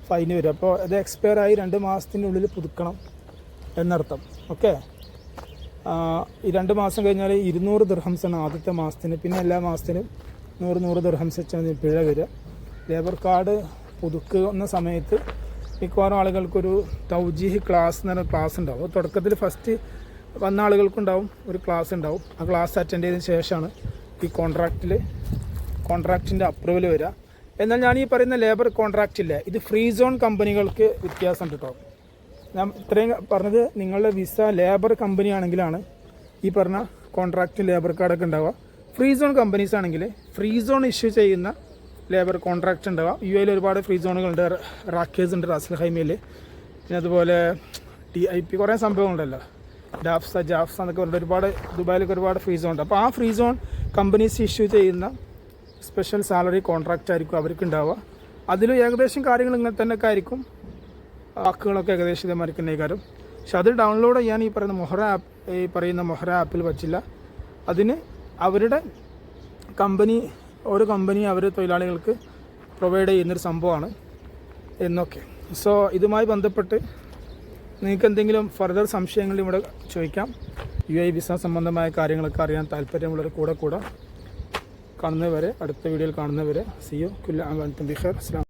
ഫൈൻ വരും. അപ്പോൾ അത് എക്സ്പയർ ആയി രണ്ട് മാസത്തിനുള്ളിൽ പുതുക്കണം എന്നർത്ഥം. ഓക്കെ ഈ രണ്ട് മാസം കഴിഞ്ഞാൽ ഇരുന്നൂറ് ദിർഹംസാണ് ആദ്യത്തെ മാസത്തിന്. പിന്നെ എല്ലാ മാസത്തിനും നൂറ് നൂറ് ദിർഹംസ് വെച്ചാണ് പിഴ വരിക. ലേബർ കാർഡ് പുതുക്കുന്ന സമയത്ത് മിക്കവാറും ആളുകൾക്കൊരു തൗജീഹ് ക്ലാസ് എന്ന് പറഞ്ഞ ക്ലാസ് ഉണ്ടാവും. തുടക്കത്തിൽ ഫസ്റ്റ് വന്ന ആളുകൾക്കുണ്ടാവും ഒരു ക്ലാസ് ഉണ്ടാവും. ആ ക്ലാസ് അറ്റൻഡ് ചെയ്തതിന് ശേഷമാണ് ഈ കോൺട്രാക്റ്റിൽ കോൺട്രാക്റ്റിന്റെ അപ്രൂവൽ വരിക. എന്നാൽ ഞാൻ ഈ പറയുന്ന ലേബർ കോൺട്രാക്റ്റ് ഇല്ല ഇത് ഫ്രീ സോൺ കമ്പനികൾക്ക് വ്യത്യാസമുണ്ട് കേട്ടോ ഞാൻ ഇത്രയും പറഞ്ഞത് നിങ്ങളുടെ വിസ ലേബർ കമ്പനി ആണെങ്കിലാണ് ഈ പറഞ്ഞ കോൺട്രാക്റ്റ് ലേബർ കാർഡൊക്കെ ഉണ്ടാവുക. ഫ്രീ സോൺ കമ്പനീസ് ആണെങ്കിൽ ഫ്രീ സോൺ ഇഷ്യൂ ചെയ്യുന്ന ലേബർ കോൺട്രാക്റ്റ് ഉണ്ടാവുക. യു എയിൽ ഒരുപാട് ഫ്രീ സോണുകളുണ്ട് റാക്കേഴ്സ് ഉണ്ട് റാസൽ ഹൈമയിൽ പിന്നെ അതുപോലെ ടി ഐ പി കുറേ സംഭവങ്ങളുണ്ടല്ലോ ഡാഫ്സ ജാഫ്സ എന്നൊക്കെ പറഞ്ഞിട്ട് ഒരുപാട് ദുബായിലൊക്കെ ഒരുപാട് ഫ്രീ സോൺ ഉണ്ട്. അപ്പോൾ ആ ഫ്രീ സോൺ കമ്പനീസ് ഇഷ്യൂ ചെയ്യുന്ന സ്പെഷ്യൽ സാലറി കോൺട്രാക്റ്റ് ആയിരിക്കും അവർക്ക് ഉണ്ടാവുക അതിലും ഏകദേശം കാര്യങ്ങൾ ഇങ്ങനെ തന്നെ ഒക്കെ ആയിരിക്കും. വാക്കുകളൊക്കെ ഏകദേശം ഇതേമാതിരി തന്നെ കാര്യം പക്ഷെ അത് ഡൗൺലോഡ് ചെയ്യാൻ ഈ പറയുന്ന മൊഹറ ആപ്പ് ഈ പറയുന്ന മൊഹറ ആപ്പിൽ പറ്റില്ല അതിന് അവരുടെ കമ്പനി ഓരോ കമ്പനി അവർ തൊഴിലാളികൾക്ക് പ്രൊവൈഡ് ചെയ്യുന്നൊരു സംഭവമാണ് എന്നൊക്കെ. സോ ഇതുമായി ബന്ധപ്പെട്ട് നിങ്ങൾക്ക് എന്തെങ്കിലും ഫർദർ സംശയങ്ങൾ ഇവിടെ ചോദിക്കാം. യു ഐ വിസ സംബന്ധമായ കാര്യങ്ങളൊക്കെ അറിയാൻ താല്പര്യമുള്ളവർ കൂടെ കൂടെ. കാണുന്നവരെ അടുത്ത വീഡിയോയിൽ കാണുന്നവരെ സിയോ കുല്ല ബിഖർ. അസ്ലാം